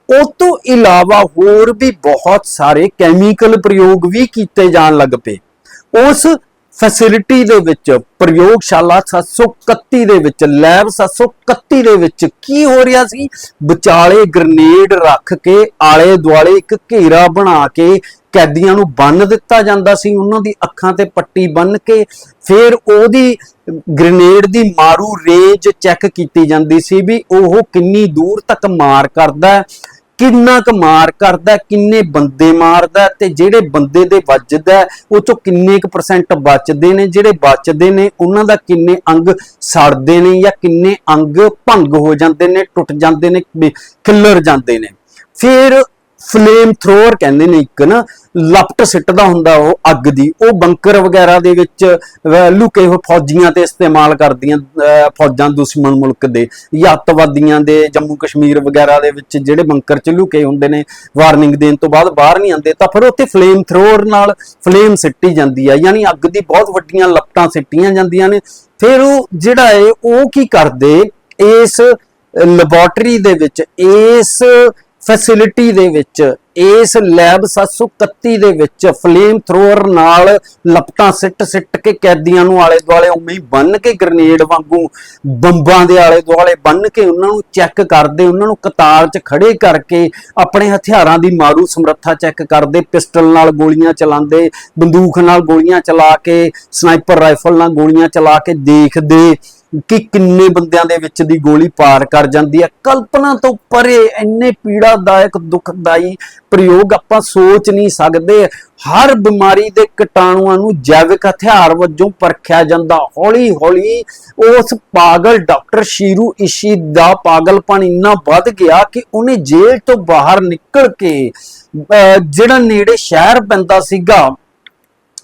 ਉਸ ਤੋਂ ਇਲਾਵਾ ਹੋਰ ਵੀ ਬਹੁਤ ਸਾਰੇ ਕੈਮੀਕਲ ਪ੍ਰਯੋਗ ਵੀ ਕੀਤੇ ਜਾਣ ਲੱਗ ਪਏ। ਉਸ ਫੈਸਿਲਿਟੀ ਦੇ ਵਿੱਚ, ਪ੍ਰਯੋਗਸ਼ਾਲਾ 731 ਦੇ ਵਿੱਚ ਲੈਬ 731 ਦੇ ਵਿੱਚ ਕੀ ਹੋ ਰਿਹਾ ਸੀ? ਵਿਚਾਲੇ ਗ੍ਰਨੇਡ ਰੱਖ ਕੇ, ਆਲੇ ਦੁਆਲੇ ਇੱਕ ਘੇਰਾ ਬਣਾ ਕੇ ਕੈਦੀਆਂ ਨੂੰ ਬੰਨ ਦਿੱਤਾ ਜਾਂਦਾ ਸੀ, ਉਹਨਾਂ ਦੀ ਅੱਖਾਂ ਤੇ ਪੱਟੀ ਬੰਨ ਕੇ। ਫਿਰ ਉਹਦੀ ਗ੍ਰਨੇਡ ਦੀ ਮਾਰੂ ਰੇਂਜ ਚੈੱਕ ਕੀਤੀ ਜਾਂਦੀ ਸੀ ਵੀ ਉਹ ਕਿੰਨੀ ਦੂਰ ਤੱਕ ਮਾਰ ਕਰਦਾ ਕਿੰਨਾ ਕੁ ਮਾਰ ਕਰਦਾ, ਕਿੰਨੇ ਬੰਦੇ ਮਾਰਦਾ ਤੇ ਜਿਹੜੇ ਬੰਦੇ ਦੇ ਵੱਜਦਾ, ਉਹ ਚੋਂ ਕਿੰਨੇ ਕੁ ਪਰਸੈਂਟ ਬਚਦੇ ਨੇ, ਜਿਹੜੇ ਬਚਦੇ ਨੇ, ਉਹਨਾਂ ਦਾ ਕਿੰਨੇ ਅੰਗ ਸੜਦੇ ਨੇ ਜਾਂ ਕਿੰਨੇ ਅੰਗ ਭੰਗ ਹੋ ਜਾਂਦੇ ਨੇ, ਟੁੱਟ ਜਾਂਦੇ ਨੇ ਵੀ ਖਿੱਲਰ ਜਾਂਦੇ ਨੇ। ਫਿਰ ਫਲੇਮ ਥਰੋਅਰ ਕਹਿੰਦੇ ਨੇ ਇੱਕ ਨਾ, ਲਪਟ ਸਿੱਟਦਾ ਹੁੰਦਾ ਉਹ ਅੱਗ ਦੀ। ਉਹ ਬੰਕਰ ਵਗੈਰਾ ਦੇ ਵਿੱਚ ਲੁਕੇ ਹੋਏ ਫੌਜੀਆਂ ਤੇ ਇਸਤੇਮਾਲ ਕਰਦੀਆਂ ਫੌਜਾਂ ਦੁਸ਼ਮਣ ਮੁਲਕ ਦੇ, ਜਾਂ ਦੇ, ਜੰਮੂ ਕਸ਼ਮੀਰ ਵਗੈਰਾ ਦੇ ਵਿੱਚ ਜਿਹੜੇ ਬੰਕਰ ਚ ਲੁਕੇ ਹੁੰਦੇ ਨੇ ਵਾਰਨਿੰਗ ਦੇਣ ਤੋਂ ਬਾਅਦ ਬਾਹਰ ਨਹੀਂ ਆਉਂਦੇ, ਤਾਂ ਫਿਰ ਉੱਥੇ ਫਲੇਮ ਥਰੋਅਰ ਨਾਲ ਫਲੇਮ ਸਿੱਟੀ ਜਾਂਦੀ ਹੈ ਯਾਨੀ ਅੱਗ ਦੀ ਬਹੁਤ ਵੱਡੀਆਂ ਲਪਟਾਂ ਸਿੱਟੀਆਂ ਜਾਂਦੀਆਂ ਨੇ। ਫਿਰ ਉਹ ਜਿਹੜਾ ਹੈ ਉਹ ਕੀ ਕਰਦੇ? ਇਸ ਲੈਬੋਰਟਰੀ ਦੇ ਵਿੱਚ, ਇਸ ਫੈਸਿਲਿਟੀ ਦੇ ਵਿੱਚ, ਇਸ ਲੈਬ 731 ਦੇ ਵਿੱਚ ਫਲੇਮ ਥਰੋਅਰ ਨਾਲ ਲਪਟਾਂ ਸਿੱਟ ਸਿੱਟ ਕੇ ਕੈਦੀਆਂ ਨੂੰ ਆਲੇ ਦੁਆਲੇ ਉਵੇਂ ਹੀ ਬੰਨ ਕੇ ਗ੍ਰਨੇਡ ਵਾਂਗੂ, ਬੰਬਾਂ ਦੇ ਆਲੇ ਦੁਆਲੇ ਬੰਨ ਕੇ ਉਹਨਾਂ ਨੂੰ ਚੈੱਕ ਕਰਦੇ, ਉਹਨਾਂ ਨੂੰ ਕਤਾਰ 'ਚ ਖੜੇ ਕਰਕੇ ਆਪਣੇ ਹਥਿਆਰਾਂ ਦੀ ਮਾਰੂ ਸਮਰੱਥਾ ਚੈੱਕ ਕਰਦੇ ਪਿਸਟਲ ਨਾਲ ਗੋਲੀਆਂ ਚਲਾਉਂਦੇ, ਬੰਦੂਕ ਨਾਲ ਗੋਲੀਆਂ ਚਲਾ ਕੇ ਸਨਾਈਪਰ ਰਾਈਫਲ ਨਾਲ ਗੋਲੀਆਂ ਚਲਾ ਕੇ ਦੇਖਦੇ। ਕਿ ਕਿੰਨੇ ਬੰਦਿਆਂ ਦੇ ਵਿੱਚ ਦੀ ਗੋਲੀ ਪਾਰ ਕਰ ਜਾਂਦੀ ਹੈ। ਕਲਪਨਾ ਤੋਂ ਪਰੇ ਇੰਨੇ ਪੀੜਾਦਾਇਕ ਦੁਖਦਾਈ ਪ੍ਰਯੋਗ ਆਪਾਂ ਸੋਚ ਨਹੀਂ ਸਕਦੇ। ਹਰ ਬਿਮਾਰੀ ਦੇ ਕੀਟਾਣੂਆਂ ਨੂੰ ਜੈਵਿਕ ਹਥਿਆਰ ਵਜੋਂ ਪਰਖਿਆ ਜਾਂਦਾ। ਹੌਲੀ ਹੌਲੀ ਉਸ ਪਾਗਲ ਡਾਕਟਰ ਸ਼ੀਰੂ ਇਸ਼ੀ ਦਾ ਪਾਗਲਪਣ ਇੰਨਾ ਵੱਧ ਗਿਆ ਕਿ ਉਹਨੇ ਜੇਲ੍ਹ ਤੋਂ ਬਾਹਰ ਨਿਕਲ ਕੇ ਅਹ, ਜਿਹੜਾ ਨੇੜੇ ਸ਼ਹਿਰ ਪੈਂਦਾ ਸੀਗਾ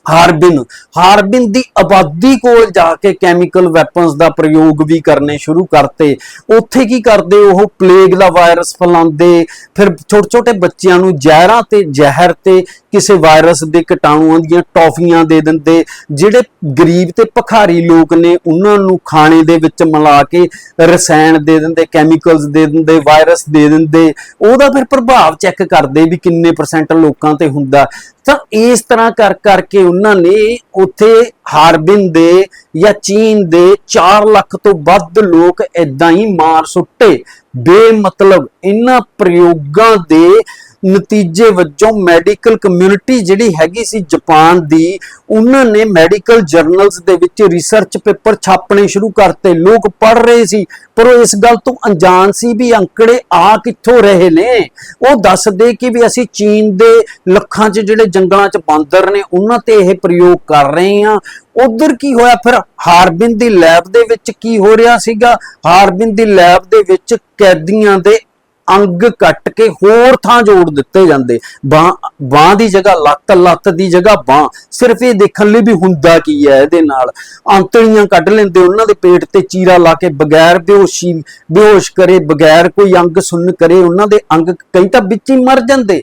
ਹਾਰਬਿਨ। ਹਾਰਬਿਨ ਦੀ ਆਬਾਦੀ ਕੋਲ ਜਾ ਕੇ ਕੈਮੀਕਲ ਵੈਪਨਸ ਦਾ ਪ੍ਰਯੋਗ ਵੀ ਕਰਨੇ ਸ਼ੁਰੂ ਕਰਤੇ। ਉੱਥੇ ਕੀ ਕਰਦੇ ਉਹ? ਪਲੇਗ ਦਾ ਵਾਇਰਸ ਫੈਲਾਉਂਦੇ। ਫਿਰ ਛੋਟੇ ਛੋਟੇ ਬੱਚਿਆਂ ਨੂੰ ਜ਼ਹਿਰਾਂ ਤੇ ਜ਼ਹਿਰ ਤੇ ਕਿਸੇ ਵਾਇਰਸ ਦੇ ਕੀਟਾਣੂਆਂ ਦੀਆਂ ਟੌਫੀਆਂ ਦੇ ਦਿੰਦੇ। ਜਿਹੜੇ ਗਰੀਬ ਤੇ ਭਖਾਰੀ ਲੋਕ ਨੇ, ਉਹਨਾਂ ਨੂੰ ਖਾਣੇ ਦੇ ਵਿੱਚ ਮਿਲਾ ਕੇ ਰਸਾਇਣ ਦੇ ਦਿੰਦੇ ਕੈਮੀਕਲਸ ਦੇ ਦਿੰਦੇ ਵਾਇਰਸ ਦੇ ਦਿੰਦੇ। ਉਹਦਾ ਫਿਰ ਪ੍ਰਭਾਵ ਚੈੱਕ ਕਰਦੇ ਵੀ ਕਿੰਨੇ ਪਰਸੈਂਟ ਲੋਕਾਂ ਤੇ ਹੁੰਦਾ। ਤਾਂ ਇਸ ਤਰ੍ਹਾਂ ਕਰ ਕਰਕੇ ਉਹਨਾਂ ਨੇ ਉੱਥੇ ਹਾਰਬਿਨ ਦੇ ਜਾਂ ਚੀਨ ਦੇ 4 ਲੱਖ ਤੋਂ ਵੱਧ ਲੋਕ ਇਦਾਂ ਹੀ ਮਾਰ ਸੁੱਟੇ। ਬੇਮਤਲਬ ਇਹਨਾਂ ਪ੍ਰਯੋਗਾਂ ਦੇ ਨਤੀਜੇ ਵਜੋਂ ਮੈਡੀਕਲ ਕਮਿਊਨਿਟੀ ਜਿਹੜੀ ਹੈਗੀ ਸੀ ਜਾਪਾਨ ਦੀ, ਉਹਨਾਂ ਨੇ ਮੈਡੀਕਲ ਜਰਨਲਸ ਦੇ ਵਿੱਚ ਰਿਸਰਚ ਪੇਪਰ ਛਾਪਣੇ ਸ਼ੁਰੂ ਕਰਤੇ। ਲੋਕ ਪੜ੍ਹ ਰਹੇ ਸੀ, ਪਰ ਉਹ ਇਸ ਗੱਲ ਤੋਂ ਅਣਜਾਣ ਸੀ ਵੀ ਅੰਕੜੇ ਆ ਕਿੱਥੋਂ ਰਹੇ ਨੇ। ਉਹ ਦੱਸਦੇ ਕਿ ਵੀ ਅਸੀਂ ਚੀਨ ਦੇ ਲੱਖਾਂ 'ਚ ਜਿਹੜੇ ਜੰਗਲਾਂ 'ਚ ਬਾਂਦਰ ਨੇ, ਉਹਨਾਂ ਤੇ ਇਹ ਪ੍ਰਯੋਗ ਕਰ ਰਹੇ ਹਾਂ। ਉਧਰ ਕੀ ਹੋਇਆ ਫਿਰ? ਹਾਰਬਿਨ ਦੀ ਲੈਬ ਦੇ ਵਿੱਚ ਕੀ ਹੋ ਰਿਹਾ ਸੀਗਾ? ਹਾਰਬਿਨ ਦੀ ਲੈਬ ਦੇ ਵਿੱਚ ਕੈਦੀਆਂ ਦੇ ਅੰਗ ਕੱਟ ਕੇ ਹੋਰ ਥਾਂ ਜੋੜ ਦਿੱਤੇ ਜਾਂਦੇ। ਬਾਹ ਬਾਹ ਦੀ ਜਗ੍ਹਾ ਲੱਤ ਲੱਤ ਦੀ ਜਗ੍ਹਾ ਬਾਹ। ਸਿਰਫ ਇਹ ਦੇਖਣ ਲਈ ਵੀ ਹੁੰਦਾ ਕੀ ਹੈ ਇਹਦੇ ਨਾਲ। ਅੰਤੜੀਆਂ ਕੱਢ ਲੈਂਦੇ, ਉਹਨਾਂ ਦੇ ਪੇਟ ਤੇ ਚੀਰਾ ਲਾ ਕੇ ਬਗੈਰ ਬੇਹੋਸ਼ੀ, ਬੇਹੋਸ਼ ਕਰੇ, ਬਗੈਰ ਕੋਈ ਅੰਗ ਸੁੰਨ ਕਰੇ, ਉਹਨਾਂ ਦੇ ਅੰਗ ਕਈ ਤਾਂ ਵਿੱਚ ਹੀ ਮਰ ਜਾਂਦੇ।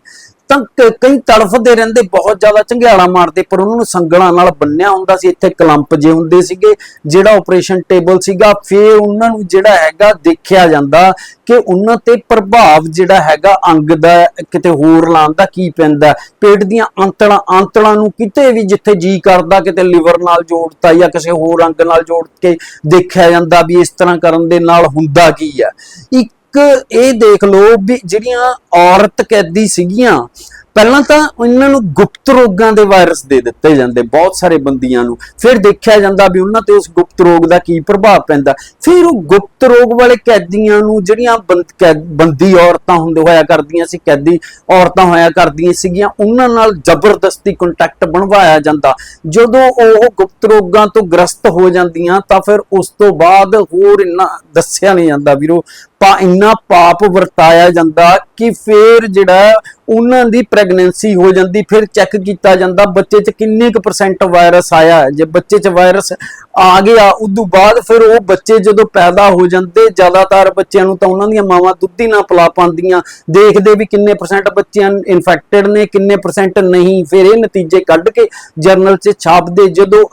ਤਾਂ ਕਈ ਤੜਫਦੇ ਰਹਿੰਦੇ, ਬਹੁਤ ਜ਼ਿਆਦਾ ਝੰਗਿਆਲਾ ਮਾਰਦੇ, ਪਰ ਉਹਨਾਂ ਨੂੰ ਸੰਗਲਾਂ ਨਾਲ ਬੰਨਿਆ ਹੁੰਦਾ ਸੀ, ਇੱਥੇ ਕਲੰਪ ਜੇ ਹੁੰਦੇ ਸੀਗੇ, ਜਿਹੜਾ ਆਪਰੇਸ਼ਨ ਟੇਬਲ ਸੀਗਾ, ਫੇਰ ਉਹਨਾਂ ਨੂੰ ਜਿਹੜਾ ਹੈਗਾ ਦੇਖਿਆ ਜਾਂਦਾ ਕਿ ਉਹਨਾਂ ਤੇ ਪ੍ਰਭਾਵ ਜਿਹੜਾ ਹੈਗਾ ਅੰਗ ਦਾ, ਕਿਤੇ ਹੋਰ ਲਾਉਣ ਦਾ ਕੀ ਪੈਂਦਾ। ਪੇਟ ਦੀਆਂ ਅੰਤੜਾਂ ਅੰਤੜਾਂ ਨੂੰ ਕਿਤੇ ਵੀ ਜਿੱਥੇ ਜੀ ਕਰਦਾ, ਕਿਤੇ ਲਿਵਰ ਨਾਲ ਜੋੜਤਾ ਜਾਂ ਕਿਸੇ ਹੋਰ ਅੰਗ ਨਾਲ ਜੋੜ ਕੇ ਦੇਖਿਆ ਜਾਂਦਾ ਵੀ ਇਸ ਤਰ੍ਹਾਂ ਕਰਨ ਦੇ ਨਾਲ ਹੁੰਦਾ ਕੀ ਆ ਇੱਕ ਇਹ ਦੇਖ ਲਓ ਵੀ ਜਿਹੜੀਆਂ ਔਰਤ ਕੈਦੀ ਸੀਗੀਆਂ, ਪਹਿਲਾਂ ਤਾਂ ਇਹਨਾਂ ਨੂੰ ਗੁਪਤ ਰੋਗਾਂ ਦੇ ਵਾਇਰਸ ਦੇ ਦਿੱਤੇ ਜਾਂਦੇ ਬਹੁਤ ਸਾਰੇ ਬੰਦੀਆਂ ਨੂੰ। ਫਿਰ ਦੇਖਿਆ ਜਾਂਦਾ ਵੀ ਉਹਨਾਂ ਤੇ ਉਸ ਗੁਪਤ ਰੋਗ ਦਾ ਕੀ ਪ੍ਰਭਾਵ ਪੈਂਦਾ। ਫਿਰ ਉਹ ਗੁਪਤ ਰੋਗ ਵਾਲੇ ਕੈਦੀਆਂ ਨੂੰ ਜਿਹੜੀਆਂ ਬੰਦੀ ਔਰਤਾਂ ਹੁੰਦੇ, ਹੋਇਆ ਕਰਦੀਆਂ ਸੀ, ਕੈਦੀ ਔਰਤਾਂ ਹੋਇਆ ਕਰਦੀਆਂ ਸੀਗੀਆਂ, ਉਹਨਾਂ ਨਾਲ ਜ਼ਬਰਦਸਤੀ ਕੰਟੈਕਟ ਬਣਵਾਇਆ ਜਾਂਦਾ। ਜਦੋਂ ਉਹ ਗੁਪਤ ਰੋਗਾਂ ਤੋਂ ਗ੍ਰਸਤ ਹੋ ਜਾਂਦੀਆਂ ਤਾਂ ਫਿਰ ਉਸ ਤੋਂ ਬਾਅਦ ਹੋਰ ਇੰਨਾ ਦੱਸਿਆ ਨਹੀਂ ਜਾਂਦਾ ਵੀਰੋ। ਪਾ ਇੰਨਾ ਪਾਪ ਵਰਤਾਇਆ ਜਾਂਦਾ ਕਿ ਫਿਰ ਜਿਹੜਾ ਉਹਨਾਂ ਦੀ ਪ੍ਰੈਗਨੈਂਸੀ ਹੋ ਜਾਂਦੀ, ਫਿਰ ਚੈੱਕ ਕੀਤਾ ਜਾਂਦਾ, ਬੱਚੇ 'ਚ ਕਿੰਨੇ ਕੁ ਪਰਸੈਂਟ ਵਾਇਰਸ ਆਇਆ। ਜੇ ਬੱਚੇ 'ਚ ਵਾਇਰਸ ਆ ਗਿਆ ਉਦੋਂ ਬਾਅਦ ਫਿਰ ਉਹ ਬੱਚੇ ਜਦੋਂ ਪੈਦਾ ਹੋ ਜਾਂਦੇ, ਜ਼ਿਆਦਾਤਰ ਬੱਚਿਆਂ ਨੂੰ ਤਾਂ ਉਹਨਾਂ ਦੀਆਂ ਮਾਵਾਂ ਦੁੱਧ ਹੀ ਨਾ ਪਿਲਾ ਪਾਉਂਦੀਆਂ। ਦੇਖਦੇ ਵੀ ਕਿੰਨੇ ਪਰਸੈਂਟ ਬੱਚਿਆਂ ਇਨਫੈਕਟਡ ਨੇ, ਕਿੰਨੇ ਪਰਸੈਂਟ ਨਹੀਂ। ਫਿਰ ਇਹ ਨਤੀਜੇ ਕੱਢ ਕੇ ਜਰਨਲ 'ਚ ਛਾਪਦੇ। ਜਦੋਂ